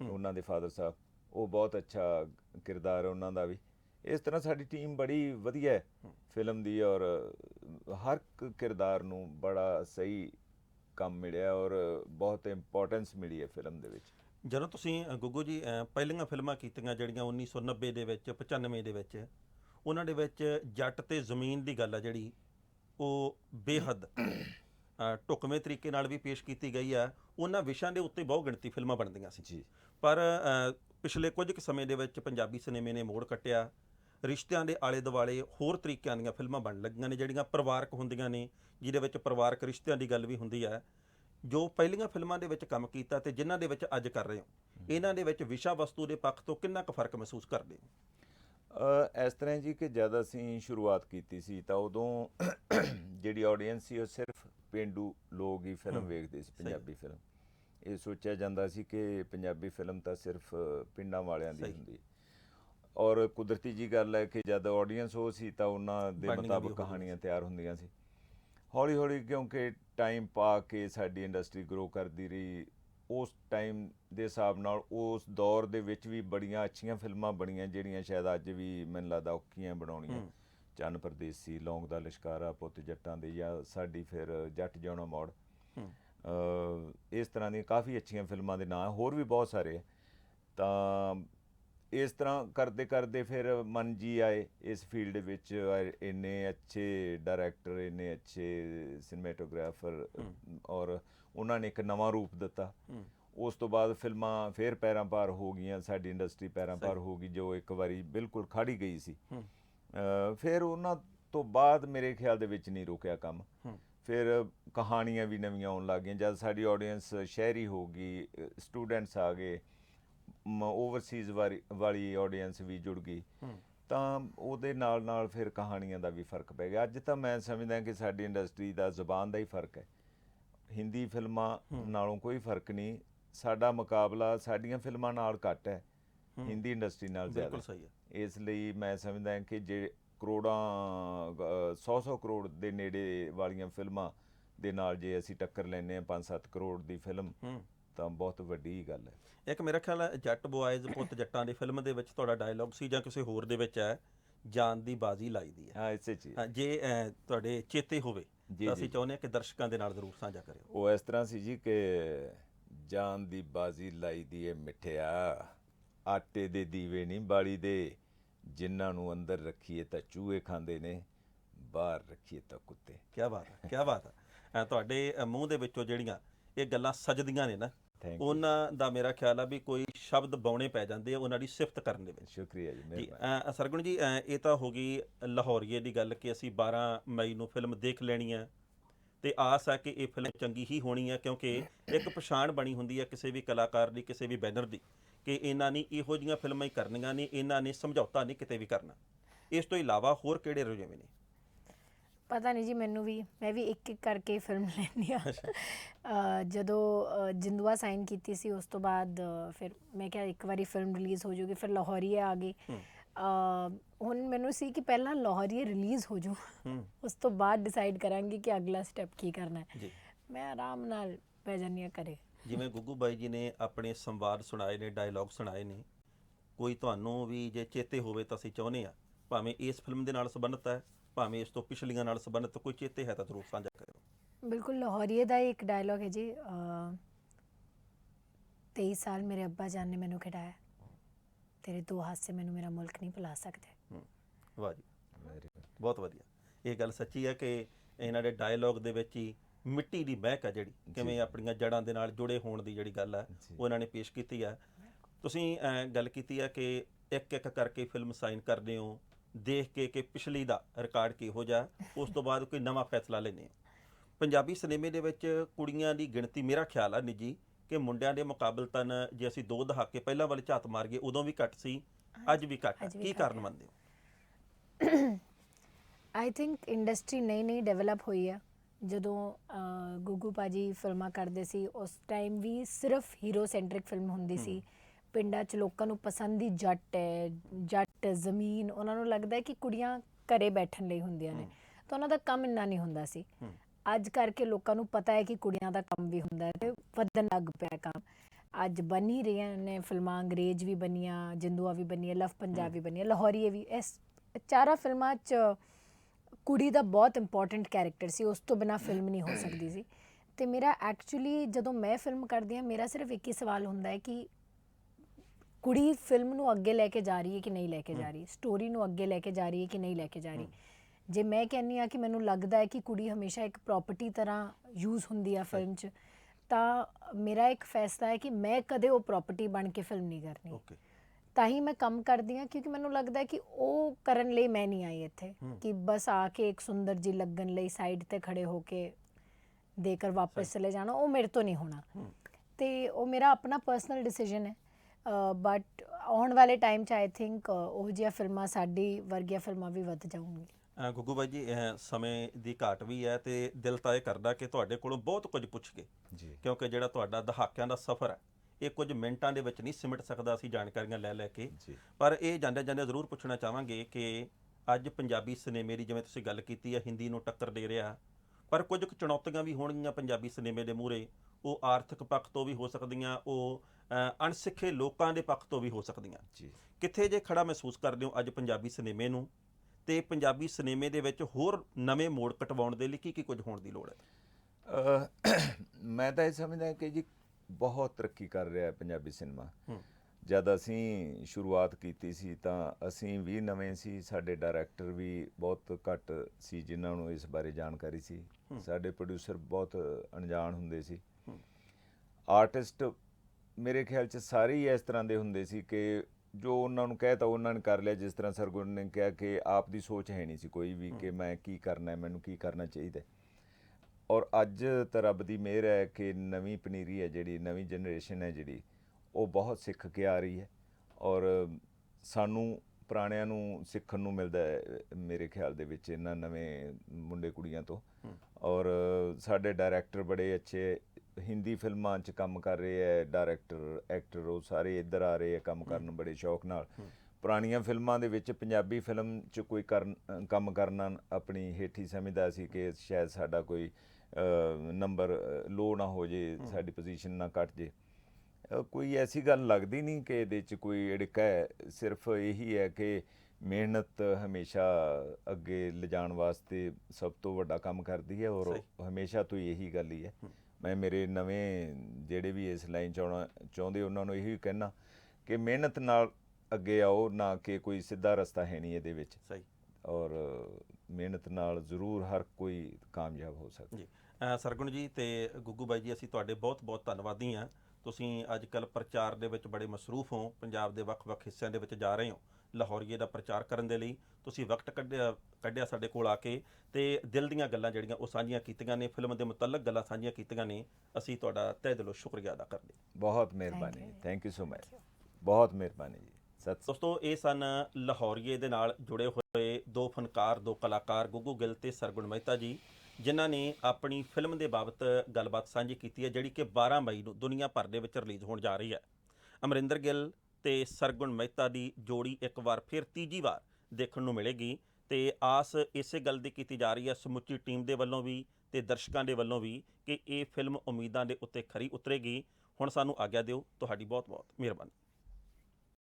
ਉਹਨਾਂ ਦੇ ਫਾਦਰ ਸਾਹਿਬ। ਉਹ ਬਹੁਤ ਅੱਛਾ ਕਿਰਦਾਰ ਹੈ ਉਹਨਾਂ ਦਾ ਵੀ। ਇਸ ਤਰ੍ਹਾਂ ਸਾਡੀ ਟੀਮ ਬੜੀ ਵਧੀਆ ਹੈ। ਫਿਲਮ ਦੀ ਔਰ ਹਰ ਇੱਕ ਕਿਰਦਾਰ ਨੂੰ ਬੜਾ ਸਹੀ ਕੰਮ ਮਿਲਿਆ ਔਰ ਬਹੁਤ ਇੰਪੋਰਟੈਂਸ ਮਿਲੀ ਹੈ ਫਿਲਮ ਦੇ ਵਿੱਚ। ਜਦੋਂ ਤੁਸੀਂ ਗੁੱਗੂ ਜੀ ਪਹਿਲੀਆਂ ਫਿਲਮਾਂ ਕੀਤੀਆਂ ਜਿਹੜੀਆਂ 1990 ਦੇ ਵਿੱਚ 95 ਦੇ ਵਿੱਚ ਉਹਨਾਂ ਦੇ ਵਿੱਚ ਜੱਟ ਤੇ ਜ਼ਮੀਨ ਦੀ ਗੱਲ ਆ ਜਿਹੜੀ ਉਹ ਬੇਹੱਦ ਢੁਕਵੇਂ ਤਰੀਕੇ ਨਾਲ ਵੀ ਪੇਸ਼ ਕੀਤੀ ਗਈ ਆ ਉਹਨਾਂ ਵਿਸ਼ਿਆਂ ਦੇ ਉੱਤੇ ਬਹੁਤ ਗਿਣਤੀ ਫਿਲਮਾਂ ਬਣਦੀਆਂ ਸੀ। ਜੀ। ਪਰ ਪਿਛਲੇ ਕੁਝ ਕੁ ਸਮੇਂ ਦੇ ਵਿੱਚ ਪੰਜਾਬੀ ਸਿਨੇਮੇ ਨੇ ਮੋੜ ਕੱਟਿਆ। ਰਿਸ਼ਤਿਆਂ ਦੇ ਆਲੇ ਦੁਆਲੇ ਹੋਰ ਤਰੀਕਿਆਂ ਦੀਆਂ ਫਿਲਮਾਂ ਬਣ ਲੱਗੀਆਂ ਨੇ ਜਿਹੜੀਆਂ ਪਰਿਵਾਰਕ ਹੁੰਦੀਆਂ ਨੇ ਜਿਹਦੇ ਵਿੱਚ ਪਰਿਵਾਰਕ ਰਿਸ਼ਤਿਆਂ ਦੀ ਗੱਲ ਵੀ ਹੁੰਦੀ ਹੈ। ਜੋ ਪਹਿਲੀਆਂ ਫਿਲਮਾਂ ਦੇ ਵਿੱਚ ਕੰਮ ਕੀਤਾ ਤੇ ਜਿਨ੍ਹਾਂ ਦੇ ਵਿੱਚ ਅੱਜ ਕਰ ਰਹੇ ਹੋ ਇਹਨਾਂ ਦੇ ਵਿੱਚ ਵਿਸ਼ਾ ਵਸਤੂ ਦੇ ਪੱਖ ਤੋਂ ਕਿੰਨਾ ਕੁ ਫ਼ਰਕ ਮਹਿਸੂਸ ਕਰਦੇ ਹੋ? ਅ, ਇਸ ਤਰ੍ਹਾਂ ਜੀ ਕਿ ਜਦ ਅਸੀਂ ਸ਼ੁਰੂਆਤ ਕੀਤੀ ਸੀ ਤਾਂ ਉਦੋਂ ਜਿਹੜੀ ਆਡੀਅנס ਸੀ ਉਹ ਸਿਰਫ ਪਿੰਡੂ ਲੋਕ ਹੀ ਫਿਲਮ ਵੇਖਦੇ ਸੀ। ਪੰਜਾਬੀ ਫਿਲਮ ਇਹ ਸੋਚਿਆ ਜਾਂਦਾ ਸੀ ਕਿ ਪੰਜਾਬੀ ਫਿਲਮ ਤਾਂ ਸਿਰਫ ਪਿੰਡਾਂ ਵਾਲਿਆਂ ਦੀ। ਹੁੰਦੀ ਹੈ ਔਰ ਕੁਦਰਤੀ ਜੀ ਗੱਲ ਹੈ ਕਿ ਜਦ ਆਡੀਅנס ਉਹ ਸੀ ਤਾਂ ਉਹਨਾਂ ਦੇ ਮੁਤਾਬਕ ਕਹਾਣੀਆਂ ਤਿਆਰ ਹੁੰਦੀਆਂ ਸੀ ਹੌਲੀ ਹੌਲੀ ਕਿਉਂਕਿ ਟਾਈਮ ਪਾ ਕੇ ਸਾਡੀ ਇੰਡਸਟਰੀ ਗਰੋ ਕਰਦੀ ਰਹੀ ਉਸ ਟਾਈਮ ਦੇ ਹਿਸਾਬ ਨਾਲ ਉਸ ਦੌਰ ਦੇ ਵਿੱਚ ਵੀ ਬੜੀਆਂ ਅੱਛੀਆਂ ਫਿਲਮਾਂ ਬਣੀਆਂ ਜਿਹੜੀਆਂ ਸ਼ਾਇਦ ਅੱਜ ਵੀ ਮੈਨੂੰ ਲੱਗਦਾ ਔਖੀਆਂ ਬਣਾਉਣੀਆਂ। ਚੰਨ ਪਰਦੇਸੀ ਲੌਂਗ ਦਾ ਲਿਸ਼ਕਾਰਾ ਪੁੱਤ ਜੱਟਾਂ ਦੇ ਜਾਂ ਸਾਡੀ ਫਿਰ ਜੱਟ ਜਿਉਣਾ ਮੋੜ। ਇਸ ਤਰ੍ਹਾਂ ਦੀਆਂ ਕਾਫੀ ਅੱਛੀਆਂ ਫਿਲਮਾਂ ਦੇ ਨਾਂ ਹੋਰ ਵੀ ਬਹੁਤ ਸਾਰੇ। ਤਾਂ ਇਸ ਤਰ੍ਹਾਂ ਕਰਦੇ ਕਰਦੇ ਫਿਰ ਮਨ ਜੀ ਆਏ ਇਸ ਫੀਲਡ ਵਿੱਚ। ਇੰਨੇ ਅੱਛੇ ਡਾਇਰੈਕਟਰ ਇੰਨੇ ਅੱਛੇ ਸਿਨੇਮੈਟੋਗ੍ਰਾਫਰ ਔਰ ਉਹਨਾਂ ਨੇ ਇੱਕ ਨਵਾਂ ਰੂਪ ਦਿੱਤਾ। ਉਸ ਤੋਂ ਬਾਅਦ ਫਿਲਮਾਂ ਫੇਰ ਪੈਰਾਂ ਪਾਰ ਹੋ ਗਈਆਂ ਸਾਡੀ ਇੰਡਸਟਰੀ ਪੈਰਾਂ। ਪਾਰ ਹੋ ਗਈ ਜੋ ਇੱਕ ਵਾਰੀ ਬਿਲਕੁਲ ਖੜੀ ਗਈ ਸੀ। ਫਿਰ ਉਹਨਾਂ ਤੋਂ ਬਾਅਦ ਮੇਰੇ ਖਿਆਲ ਦੇ ਵਿੱਚ ਨਹੀਂ ਰੁਕਿਆ ਕੰਮ। ਫਿਰ ਕਹਾਣੀਆਂ ਵੀ ਨਵੀਆਂ ਆਉਣ ਲੱਗ ਗਈਆਂ। ਜਦ ਸਾਡੀ ਆਡੀਅנס ਸ਼ਹਿਰੀ ਹੋ ਗਈ ਸਟੂਡੈਂਟਸ ਆ ਗਏ ਓਵਰਸੀਜ਼ ਵਾਲੀ ਆਡੀਅנס ਵੀ ਜੁੜ ਗਈ। ਤਾਂ ਉਹਦੇ ਨਾਲ ਨਾਲ ਫਿਰ ਕਹਾਣੀਆਂ ਦਾ ਵੀ ਫ਼ਰਕ ਪੈ ਗਿਆ। ਅੱਜ ਤਾਂ ਮੈਂ ਸਮਝਦਾ ਕਿ ਸਾਡੀ ਇੰਡਸਟਰੀ ਦਾ ਜ਼ੁਬਾਨ ਦਾ ਹੀ ਫ਼ਰਕ ਹੈ। ਹਿੰਦੀ ਫਿਲਮਾਂ ਨਾਲੋਂ ਕੋਈ ਫ਼ਰਕ ਨਹੀਂ। ਸਾਡਾ ਮੁਕਾਬਲਾ ਸਾਡੀਆਂ ਫਿਲਮਾਂ ਨਾਲ ਘੱਟ ਹੈ। ਹਿੰਦੀ ਇੰਡਸਟਰੀ ਨਾਲ ਜ਼ਿਆਦਾ। ਬਿਲਕੁਲ ਸਹੀ ਹੈ। ਇਸ ਲਈ ਮੈਂ ਸਮਝਦਾ ਹਾਂ ਕਿ ਜੇ ਕਰੋੜਾਂ 100-100 ਕਰੋੜ ਦੇ ਨੇੜੇ ਵਾਲੀਆਂ ਫਿਲਮਾਂ ਦੇ ਨਾਲ ਜੇ ਅਸੀਂ ਟੱਕਰ ਲੈਨੇ ਆ 5-7 ਕਰੋੜ ਦੀ ਫਿਲਮ ਹੂੰ। ਤਾਂ ਬਹੁਤ ਵੱਡੀ ਗੱਲ ਹੈ। ਇੱਕ ਮੇਰਾ ਖਿਆਲ ਹੈ ਜੱਟ ਬੁਆਇਜ਼ ਪੁੱਤ ਜੱਟਾਂ ਦੀ ਫਿਲਮ ਦੇ ਵਿੱਚ ਤੁਹਾਡਾ ਡਾਇਲੌਗ ਸੀ ਜਾਂ ਕਿਸੇ ਹੋਰ ਦੇ ਵਿੱਚ ਹੈ ਜਾਨ ਦੀ ਬਾਜ਼ੀ ਲਾਈਦੀ ਹੈ। ਹਾਂ ਇਸੇ ਚੀਜ਼। ਹਾਂ, ਜੇ ਤੁਹਾਡੇ ਚੇਤੇ ਹੋਵੇ ਤਾਂ ਅਸੀਂ। ਚਾਹੁੰਦੇ ਹਾਂ ਕਿ ਦਰਸ਼ਕਾਂ ਦੇ ਨਾਲ ਜ਼ਰੂਰ ਸਾਂਝਾ ਕਰਿਓ। ਉਹ ਇਸ ਤਰ੍ਹਾਂ ਸੀ ਜੀ ਕਿ ਜਾਨ ਦੀ ਬਾਜ਼ੀ ਲਾਈ ਦੀ ਏ ਮਿੱਠਿਆ। ਆਟੇ ਦੇ ਦੀਵੇ ਨਹੀਂ ਬਾਲੀ ਦੇ ਜਿਨ੍ਹਾਂ ਨੂੰ ਅੰਦਰ ਰੱਖੀਏ ਤਾਂ ਚੂਹੇ ਖਾਂਦੇ ਨੇ ਬਾਹਰ ਰੱਖੀਏ ਤਾਂ ਕੁੱਤੇ। ਕੀ ਬਾਤ ਹੈ ਕੀ ਬਾਤ ਹੈ। ਤੁਹਾਡੇ ਮੂੰਹ ਦੇ ਵਿੱਚੋਂ ਜਿਹੜੀਆਂ ਇਹ ਗੱਲਾਂ ਸਜਦੀਆਂ ਨੇ ਨਾ ਉਹਨਾਂ ਦਾ ਮੇਰਾ ਖਿਆਲ ਆ ਵੀ ਕੋਈ ਸ਼ਬਦ ਬਾਉਣੇ ਪੈ ਜਾਂਦੇ ਆ ਉਹਨਾਂ ਦੀ ਸਿਫਤ ਕਰਨ ਦੇ ਵਿੱਚ। ਸ਼ੁਕਰੀਆ ਜੀ ਮਿਹਰਬਾਨੀ। ਸਰਗੁਣ ਜੀ ਇਹ ਤਾਂ ਹੋ ਗਈ ਲਾਹੌਰੀਏ ਦੀ ਗੱਲ ਕਿ ਅਸੀਂ 12 ਮਈ ਨੂੰ ਫਿਲਮ ਦੇਖ ਲੈਣੀ ਹੈ ਤੇ ਆਸ ਹੈ ਕਿ ਇਹ ਫਿਲਮ ਚੰਗੀ ਹੀ ਹੋਣੀ ਹੈ ਕਿਉਂਕਿ ਇੱਕ ਪਛਾਣ ਬਣੀ ਹੁੰਦੀ ਹੈ ਕਿਸੇ ਵੀ ਕਲਾਕਾਰ ਦੀ ਕਿਸੇ ਵੀ ਬੈਨਰ ਦੀ। ਕਿ ਇਹਨਾਂ ਨੇ ਇਹੋ ਜਿਹੀਆਂ ਫਿਲਮਾਂ ਹੀ ਕਰਨੀਆਂ ਨੇ ਇਹਨਾਂ ਨੇ ਸਮਝੌਤਾ ਨਹੀਂ ਕਿਤੇ ਵੀ ਕਰਨਾ। ਇਸ ਤੋਂ ਇਲਾਵਾ ਹੋਰ ਕਿਹੜੇ ਰੁਝੇਵੇਂ ਨੇ? ਪਤਾ ਨਹੀਂ ਜੀ ਮੈਨੂੰ ਵੀ ਮੈਂ ਵੀ ਇੱਕ ਇੱਕ ਕਰਕੇ ਫਿਲਮ ਲੈਂਦੀ ਆ ਜਦੋਂ ਜਿੰਦੂਆ ਸਾਈਨ ਕੀਤੀ ਸੀ ਉਸ ਤੋਂ ਬਾਅਦ ਫਿਰ ਮੈਂ ਕਿਹਾ ਇੱਕ ਵਾਰੀ ਫਿਲਮ ਰਿਲੀਜ਼ ਹੋ ਜਾਊਗੀ ਫਿਰ ਲਾਹੌਰੀਏ ਆ ਗਈ ਹੁਣ ਮੈਨੂੰ ਸੀ ਕਿ ਪਹਿਲਾਂ ਲਾਹੌਰੀਏ ਰਿਲੀਜ਼ ਹੋ ਹੂੰ। ਉਸ ਤੋਂ ਬਾਅਦ ਡਿਸਾਈਡ ਕਰਾਂਗੀ ਕਿ ਅਗਲਾ ਸਟੈਪ ਕੀ ਕਰਨਾ ਹੈ। ਜੀ। ਮੈਂ ਆਰਾਮ ਨਾਲ ਹਾਂ ਘਰੇ। ਜਿਵੇਂ ਗੁੱਗੂ ਬਾਈ ਜੀ ਨੇ ਆਪਣੇ ਸੰਵਾਦ ਸੁਣਾਏ ਨੇ ਡਾਇਲੌਗ ਸੁਣਾਏ ਨੇ ਕੋਈ ਤੁਹਾਨੂੰ ਵੀ ਜੇ ਚੇਤੇ ਹੋਵੇ ਤਾਂ ਅਸੀਂ ਚਾਹੁੰਦੇ ਆ ਭਾਵੇਂ ਇਸ ਫਿਲਮ ਦੇ ਨਾਲ ਸੰਬੰਧਿਤ ਹੈ ਭਾਵੇਂ ਇਸ ਤੋਂ ਪਿਛਲੀਆਂ ਨਾਲ ਸੰਬੰਧਿਤ ਕੋਈ ਚੇਤੇ ਹੈ ਤਾਂ ਜ਼ਰੂਰ ਸਾਂਝਾ ਕਰਿਓ ਬਿਲਕੁਲ ਲਾਹੌਰੀਏ ਦਾ ਇੱਕ ਡਾਇਲੌਗ ਹੈ ਜੀ ਅ, 23 ਸਾਲ ਮੇਰੇ ਅੱਬਾ ਜਾਨ ਨੇ ਮੈਨੂੰ ਖਿਡਾਇਆ ਤੇਰੇ ਦੋ ਹੱਥ ਸੇ ਮੈਨੂੰ ਮੇਰਾ ਮੁਲਕ ਨਹੀਂ ਭੁਲਾ ਸਕਦੇ ਵਾਹ ਜੀ. ਬਹੁਤ ਵਧੀਆ ਇਹ ਗੱਲ ਸੱਚੀ ਹੈ ਕਿ ਇਹਨਾਂ ਦੇ ਡਾਇਲੌਗ ਦੇ ਵਿੱਚ ਹੀ ਮਿੱਟੀ ਦੀ ਮਹਿਕ ਹੈ ਜਿਹੜੀ ਕਿਵੇਂ ਆਪਣੀਆਂ ਜੜਾਂ ਦੇ ਨਾਲ ਜੁੜੇ ਹੋਣ ਦੀ ਜਿਹੜੀ ਗੱਲ ਹੈ ਜੀ। ਉਹ ਇਹਨਾਂ ਨੇ ਪੇਸ਼ ਕੀਤੀ ਹੈ ਤੁਸੀਂ ਗੱਲ ਕੀਤੀ ਹੈ ਕਿ ਇੱਕ ਇੱਕ ਕਰਕੇ ਫਿਲਮ ਸਾਈਨ ਕਰਦੇ ਹੋ ਦੇਖ ਕੇ ਕਿ ਪਿਛਲੀ ਦਾ ਰਿਕਾਰਡ ਕਿਹੋ ਜਿਹਾ ਉਸ ਤੋਂ ਬਾਅਦ ਕੋਈ ਨਵਾਂ ਫੈਸਲਾ ਲੈਂਦੇ ਹੋ। ਪੰਜਾਬੀ ਸਿਨੇਮੇ ਦੇ ਵਿੱਚ ਕੁੜੀਆਂ ਦੀ ਗਿਣਤੀ ਮੇਰਾ ਖਿਆਲ ਆ ਨਿੱਜੀ ਕਿ ਮੁੰਡਿਆਂ ਦੇ ਮੁਕਾਬਲਤਨ ਜੇ ਅਸੀਂ ਦੋ ਦਹਾਕੇ ਪਹਿਲਾਂ ਵਾਲੇ ਝਾਤ ਮਾਰੀਏ ਉਦੋਂ ਵੀ ਘੱਟ ਸੀ ਅੱਜ ਵੀ ਘੱਟ ਕੀ ਕਾਰਨ। ਮੰਨਦੇ ਹੋ? ਆਈ ਥਿੰਕ ਇੰਡਸਟਰੀ ਨਈ ਨਈ ਡਿਵੈਲਪ ਹੋਈ ਆ। ਜਦੋਂ ਗੁੱਗੂ ਪਾਜੀ ਫਿਲਮਾਂ ਕਰਦੇ ਸੀ ਉਸ ਟਾਈਮ ਵੀ ਸਿਰਫ ਹੀਰੋ ਸੈਂਟਰਿਕ ਫਿਲਮ ਹੁੰਦੀ ਸੀ। ਪਿੰਡਾਂ 'ਚ ਲੋਕਾਂ ਨੂੰ ਪਸੰਦ ਹੀ ਜੱਟ ਹੈ ਜੱਟ ਜ਼ਮੀਨ ਉਹਨਾਂ ਨੂੰ ਲੱਗਦਾ ਹੈ ਕਿ ਕੁੜੀਆਂ ਘਰੇ ਬੈਠਣ ਲਈ ਹੁੰਦੀਆਂ ਨੇ। ਤਾਂ ਉਹਨਾਂ ਦਾ ਕੰਮ ਇੰਨਾ ਨਹੀਂ ਹੁੰਦਾ ਸੀ। ਅੱਜ ਕਰਕੇ ਲੋਕਾਂ ਨੂੰ ਪਤਾ ਹੈ ਕਿ ਕੁੜੀਆਂ ਦਾ ਕੰਮ ਵੀ ਹੁੰਦਾ ਹੈ ਤੇ ਵਧਣ ਲੱਗ ਪਿਆ ਕੰਮ। ਅੱਜ ਬਣ ਹੀ ਰਹੀਆਂ ਨੇ ਫਿਲਮਾਂ ਅੰਗਰੇਜ਼ ਵੀ ਬਣੀਆਂ ਜਿੰਦੂਆ ਵੀ ਬਣੀ ਹੈ ਲਵ ਪੰਜਾਬ ਵੀ ਬਣੀ ਹੈ ਲਾਹੌਰੀਏ ਵੀ ਇਸ ਚਾਰਾਂ ਫਿਲਮਾਂ 'ਚ ਕੁੜੀ ਦਾ ਬਹੁਤ ਇੰਪੋਰਟੈਂਟ ਕੈਰੈਕਟਰ ਸੀ ਉਸ ਤੋਂ ਬਿਨਾ ਫਿਲਮ ਨਹੀਂ ਹੋ ਸਕਦੀ ਸੀ। ਤੇ ਮੇਰਾ ਐਕਚੁਅਲੀ ਜਦੋਂ ਮੈਂ ਫਿਲਮ ਕਰਦੀ ਹਾਂ ਮੇਰਾ ਸਿਰਫ ਇੱਕ ਹੀ ਸਵਾਲ ਹੁੰਦਾ ਹੈ ਕਿ ਕੁੜੀ ਫਿਲਮ ਨੂੰ ਅੱਗੇ ਲੈ ਕੇ ਜਾ ਰਹੀ ਹੈ ਕਿ ਨਹੀਂ ਲੈ ਕੇ ਜਾ ਰਹੀ? ਸਟੋਰੀ ਨੂੰ ਅੱਗੇ ਲੈ ਕੇ ਜਾ ਰਹੀ ਹੈ ਕਿ ਨਹੀਂ ਲੈ ਕੇ ਜਾ ਰਹੀ? ਜੇ ਮੈਂ ਕਹਿੰਨੀ ਆ ਕਿ ਮੈਨੂੰ ਲੱਗਦਾ ਹੈ ਕਿ ਕੁੜੀ ਹਮੇਸ਼ਾ ਇੱਕ ਪ੍ਰਾਪਰਟੀ ਤਰ੍ਹਾਂ ਯੂਜ਼ ਹੁੰਦੀ ਆ ਫਿਲਮ 'ਚ ਤਾਂ ਮੇਰਾ ਇੱਕ ਫੈਸਲਾ ਹੈ ਕਿ ਮੈਂ ਕਦੇ ਉਹ ਪ੍ਰਾਪਰਟੀ ਬਣ ਕੇ ਫਿਲਮ ਨਹੀਂ ਕਰਨੀ। ਓਕੇ ਤਾਂ ਹੀ ਮੈਂ ਕੰਮ ਕਰਦੀ ਹਾਂ ਕਿਉਂਕਿ ਮੈਨੂੰ ਲੱਗਦਾ ਹੈ ਕਿ ਉਹ ਕਰਨ ਲਈ ਮੈਂ ਨਹੀਂ ਆਈ ਇੱਥੇ। ਕਿ ਬਸ ਆ ਕੇ ਇੱਕ ਸੁੰਦਰ ਜੀ ਲੱਗਣ ਲਈ ਸਾਈਡ ਤੇ ਖੜੇ ਹੋ ਕੇ ਦੇकर ਵਾਪਸ ਚਲੇ ਜਾਣਾ ਉਹ ਮੇਰੇ ਤੋਂ ਨਹੀਂ ਹੋਣਾ। ਤੇ ਉਹ ਮੇਰਾ ਆਪਣਾ ਪਰਸਨਲ ਡਿਸੀਜਨ ਹੈ। ਬਟ ਆਉਣ ਵਾਲੇ ਟਾਈਮ 'ਚ ਆਈ ਥਿੰਕ ਉਹ ਜਿਹੀਆਂ ਫਿਲਮਾਂ ਸਾਡੀ ਵਰਗੀਆਂ ਫਿਲਮਾਂ ਵੀ ਵੱਧ ਜਾਊਂਗੀ ਗੁੱਗੂ ਬਾਈ ਜੀ ਸਮੇਂ ਦੀ ਘਾਟ ਵੀ ਹੈ ਤੇ ਦਿਲ ਤਾਂ ਇਹ ਕਰਦਾ ਕਿ ਤੁਹਾਡੇ ਕੋਲੋਂ ਬਹੁਤ ਕੁਝ ਪੁੱਛ ਕੇ ਜੀ। ਕਿਉਂਕਿ ਜਿਹੜਾ ਤੁਹਾਡਾ ਦਹਾਕਿਆਂ ਦਾ ਸਫ਼ਰ ਹੈ ਇਹ ਕੁਝ ਮਿੰਟਾਂ ਦੇ ਵਿੱਚ ਨਹੀਂ ਸਿਮਟ ਸਕਦਾ ਅਸੀਂ ਜਾਣਕਾਰੀਆਂ ਲੈ ਲੈ ਕੇ। ਜੀ। ਪਰ ਇਹ ਜਾਂਦੇ ਜਾਂਦੇ ਜ਼ਰੂਰ ਪੁੱਛਣਾ ਚਾਹਾਂਗੇ ਕਿ ਅੱਜ ਪੰਜਾਬੀ ਸਿਨੇਮੇ ਦੀ ਜਿਵੇਂ ਤੁਸੀਂ ਗੱਲ ਕੀਤੀ ਹੈ ਹਿੰਦੀ ਨੂੰ ਟੱਕਰ ਦੇ ਰਿਹਾ। ਪਰ ਕੁਝ ਕੁ ਚੁਣੌਤੀਆਂ ਵੀ ਹੋਣਗੀਆਂ ਪੰਜਾਬੀ ਸਿਨੇਮੇ ਦੇ ਮੂਹਰੇ। ਉਹ ਆਰਥਿਕ ਪੱਖ ਤੋਂ ਵੀ ਹੋ ਸਕਦੀਆਂ ਉਹ ਅਣਸਿੱਖੇ ਲੋਕਾਂ ਦੇ ਪੱਖ ਤੋਂ ਵੀ ਹੋ ਸਕਦੀਆਂ। ਜੀ। ਕਿੱਥੇ ਜੇ ਖੜਾ ਮਹਿਸੂਸ ਕਰਦੇ ਹੋ ਅੱਜ ਪੰਜਾਬੀ ਸਿਨੇਮੇ ਨੂੰ ਤੇ ਪੰਜਾਬੀ ਸਿਨੇਮੇ ਦੇ ਵਿੱਚ ਹੋਰ ਨਵੇਂ ਮੋੜ ਕਟਵਾਉਣ ਦੇ ਲਈ ਕੀ ਕੀ ਕੁਝ ਹੋਣ ਦੀ ਲੋੜ ਹੈ? ਅਹ ਮੈਂ ਤਾਂ ਇਹ ਸਮਝਦਾ ਕਿ ਜੀ ਬਹੁਤ ਤਰੱਕੀ ਕਰ ਰਿਹਾ ਹੈ ਪੰਜਾਬੀ ਸਿਨੇਮਾ। ਜਦ ਅਸੀਂ ਸ਼ੁਰੂਆਤ ਕੀਤੀ ਸੀ ਤਾਂ ਅਸੀਂ ਵੀ ਨਵੇਂ ਸੀ ਸਾਡੇ ਡਾਇਰੈਕਟਰ ਵੀ ਬਹੁਤ ਘੱਟ ਸੀ ਜਿਨ੍ਹਾਂ ਨੂੰ ਇਸ ਬਾਰੇ ਜਾਣਕਾਰੀ ਸੀ। ਸਾਡੇ ਪ੍ਰੋਡਿਊਸਰ ਬਹੁਤ ਅਣਜਾਣ ਹੁੰਦੇ ਸੀ। ਆਰਟਿਸਟ ਮੇਰੇ ਖਿਆਲ 'ਚ ਸਾਰੇ ਹੀ ਇਸ ਤਰ੍ਹਾਂ ਦੇ ਹੁੰਦੇ ਸੀ ਕਿ ਜੋ ਉਹਨਾਂ ਨੂੰ ਕਹਿ ਤਾ ਉਹਨਾਂ ਨੇ ਕਰ ਲਿਆ ਜਿਸ ਤਰ੍ਹਾਂ ਸਰਗੁਣ ਨੇ ਕਿਹਾ ਕਿ ਆਪ ਦੀ ਸੋਚ ਹੈ ਨਹੀਂ ਸੀ ਕੋਈ ਵੀ ਕਿ ਮੈਂ ਕੀ ਕਰਨਾ ਹੈ ਮੈਨੂੰ ਕੀ ਕਰਨਾ ਚਾਹੀਦਾ। ਔਰ ਅੱਜ ਤਾਂ ਰੱਬ ਦੀ ਮਿਹਰ ਹੈ ਕਿ ਨਵੀਂ ਪਨੀਰੀ ਹੈ ਜਿਹੜੀ ਨਵੀਂ ਜਨਰੇਸ਼ਨ ਹੈ ਜਿਹੜੀ ਉਹ ਬਹੁਤ ਸਿੱਖ ਕੇ ਆ ਰਹੀ ਹੈ ਔਰ ਸਾਨੂੰ ਪੁਰਾਣਿਆਂ ਨੂੰ ਸਿੱਖਣ ਨੂੰ ਮਿਲਦਾ ਹੈ ਮੇਰੇ ਖਿਆਲ ਦੇ ਵਿੱਚ ਇਹਨਾਂ ਨਵੇਂ ਮੁੰਡੇ ਕੁੜੀਆਂ ਤੋਂ। ਔਰ ਸਾਡੇ ਡਾਇਰੈਕਟਰ ਬੜੇ ਅੱਛੇ ਹਿੰਦੀ ਫਿਲਮਾਂ 'ਚ ਕੰਮ ਕਰ ਰਹੇ ਹੈ ਡਾਇਰੈਕਟਰ ਐਕਟਰ ਉਹ ਸਾਰੇ ਇੱਧਰ ਆ ਰਹੇ ਹੈ ਕੰਮ ਕਰਨ ਬੜੇ ਸ਼ੌਕ ਨਾਲ। ਪੁਰਾਣੀਆਂ ਫਿਲਮਾਂ ਦੇ ਵਿੱਚ ਪੰਜਾਬੀ ਫਿਲਮ 'ਚ ਕੋਈ ਕੰਮ ਕਰਨਾ ਆਪਣੀ ਹੇਠੀ ਸਮਝਦਾ ਸੀ ਕਿ ਸ਼ਾਇਦ ਸਾਡਾ ਕੋਈ ਨੰਬਰ ਲੋ ਨਾ ਹੋ ਜੇ ਸਾਡੀ ਪੋਜੀਸ਼ਨ ਨਾ ਘਟ ਜੇ ਕੋਈ ਐਸੀ ਗੱਲ ਲੱਗਦੀ ਨਹੀਂ ਕਿ ਇਹਦੇ 'ਚ ਕੋਈ ਅੜਿਕਾ ਹੈ ਸਿਰਫ ਇਹੀ ਹੈ ਕਿ ਮਿਹਨਤ ਹਮੇਸ਼ਾ ਅੱਗੇ ਲਿਜਾਣ ਵਾਸਤੇ ਸਭ ਤੋਂ ਵੱਡਾ ਕੰਮ ਕਰਦੀ ਹੈ ਔਰ। ਹਮੇਸ਼ਾ ਤੋਂ ਇਹੀ ਗੱਲ ਹੀ ਹੈ ਹੂੰ। ਮੈਂ ਮੇਰੇ ਨਵੇਂ ਜਿਹੜੇ ਵੀ ਇਸ ਲਾਈਨ 'ਚ ਆਉਣਾ ਚਾਹੁੰਦੇ ਉਹਨਾਂ ਨੂੰ ਇਹੀ ਕਹਿਣਾ ਕਿ ਮਿਹਨਤ ਨਾਲ ਅੱਗੇ ਆਓ ਨਾ ਕਿ ਕੋਈ ਸਿੱਧਾ ਰਸਤਾ ਹੈ ਨਹੀਂ ਇਹਦੇ ਵਿੱਚ। ਸਹੀ। ਔਰ ਮਿਹਨਤ ਨਾਲ ਜ਼ਰੂਰ ਹਰ ਕੋਈ ਕਾਮਯਾਬ ਹੋ ਸਕਦਾ। ਜੀ। ਸਰਗੁਣ ਜੀ ਤੇ ਗੁੱਗੂ ਬਾਈ ਜੀ ਅਸੀਂ ਤੁਹਾਡੇ ਬਹੁਤ-ਬਹੁਤ ਧੰਨਵਾਦੀ ਹਾਂ। ਤੁਸੀਂ ਅੱਜ ਕੱਲ ਪ੍ਰਚਾਰ ਦੇ ਵਿੱਚ ਬੜੇ ਮਸਰੂਫ ਹੋ। ਪੰਜਾਬ ਦੇ ਵੱਖ-ਵੱਖ ਹਿੱਸਿਆਂ ਦੇ ਵਿੱਚ ਜਾ ਰਹੇ ਹੋ ਲਾਹੌਰੀਏ ਦਾ ਪ੍ਰਚਾਰ ਕਰਨ ਦੇ ਲਈ। ਤੁਸੀਂ ਵਕਤ ਕੱਢਿਆ ਕੱਢਿਆ ਸਾਡੇ ਕੋਲ ਆ ਕੇ ਤੇ ਦਿਲ ਦੀਆਂ ਗੱਲਾਂ ਜਿਹੜੀਆਂ ਉਹ ਸਾਂਝੀਆਂ ਕੀਤੀਆਂ ਨੇ ਫਿਲਮ ਦੇ ਮੁਤਲਕ ਗੱਲਾਂ ਸਾਂਝੀਆਂ ਕੀਤੀਆਂ ਨੇ ਅਸੀਂ ਤੁਹਾਡਾ ਤਹਿ ਦਿਲੋਂ ਸ਼ੁਕਰੀਆ ਅਦਾ ਕਰਦੇ ਬਹੁਤ ਮਿਹਰਬਾਨੀ. ਥੈਂਕ ਯੂ ਸੋ ਮਚ ਬਹੁਤ ਮਿਹਰਬਾਨੀ ਜੀ। ਸਤਿ ਦੋਸਤੋ, ਇਹ ਸਨ ਲਾਹੌਰੀਏ ਦੇ ਨਾਲ ਜੁੜੇ ਹੋਏ ਦੋ ਫਨਕਾਰ, ਦੋ ਕਲਾਕਾਰ, ਗੁੱਗੂ ਗਿੱਲ ਤੇ ਸਰਗੁਣ ਮਹਿਤਾ ਜੀ, ਜਿਨ੍ਹਾਂ ਨੇ ਆਪਣੀ ਫਿਲਮ ਦੇ ਬਾਬਤ ਗੱਲਬਾਤ ਸਾਂਝੀ ਕੀਤੀ ਹੈ, ਜਿਹੜੀ ਕਿ 12 ਮਈ ਨੂੰ ਦੁਨੀਆ ਭਰ ਦੇ ਵਿੱਚ ਰਿਲੀਜ਼ ਹੋਣ ਜਾ ਰਹੀ ਹੈ। ਅਮਰਿੰਦਰ ਗਿੱਲ ਤੇ ਸਰਗੁਣ ਮਹਿਤਾ ਦੀ ਜੋੜੀ ਇੱਕ ਵਾਰ ਫਿਰ ਤੀਜੀ ਵਾਰ ਦੇਖਣ ਨੂੰ ਮਿਲੇਗੀ ਤੇ ਆਸ ਇਸੇ ਗੱਲ ਦੀ ਕੀਤੀ ਜਾ ਰਹੀ ਹੈ, ਸਮੁੱਚੀ ਟੀਮ ਦੇ ਵੱਲੋਂ ਵੀ ਤੇ ਦਰਸ਼ਕਾਂ ਦੇ ਵੱਲੋਂ ਵੀ ਕਿ ਇਹ ਫਿਲਮ ਉਮੀਦਾਂ ਦੇ ਉੱਤੇ ਖਰੀ ਉਤਰੇਗੀ। ਹੁਣ ਸਾਨੂੰ ਆਗਿਆ ਦਿਓ, ਤੁਹਾਡੀ ਬਹੁਤ ਬਹੁਤ ਮਿਹਰਬਾਨੀ।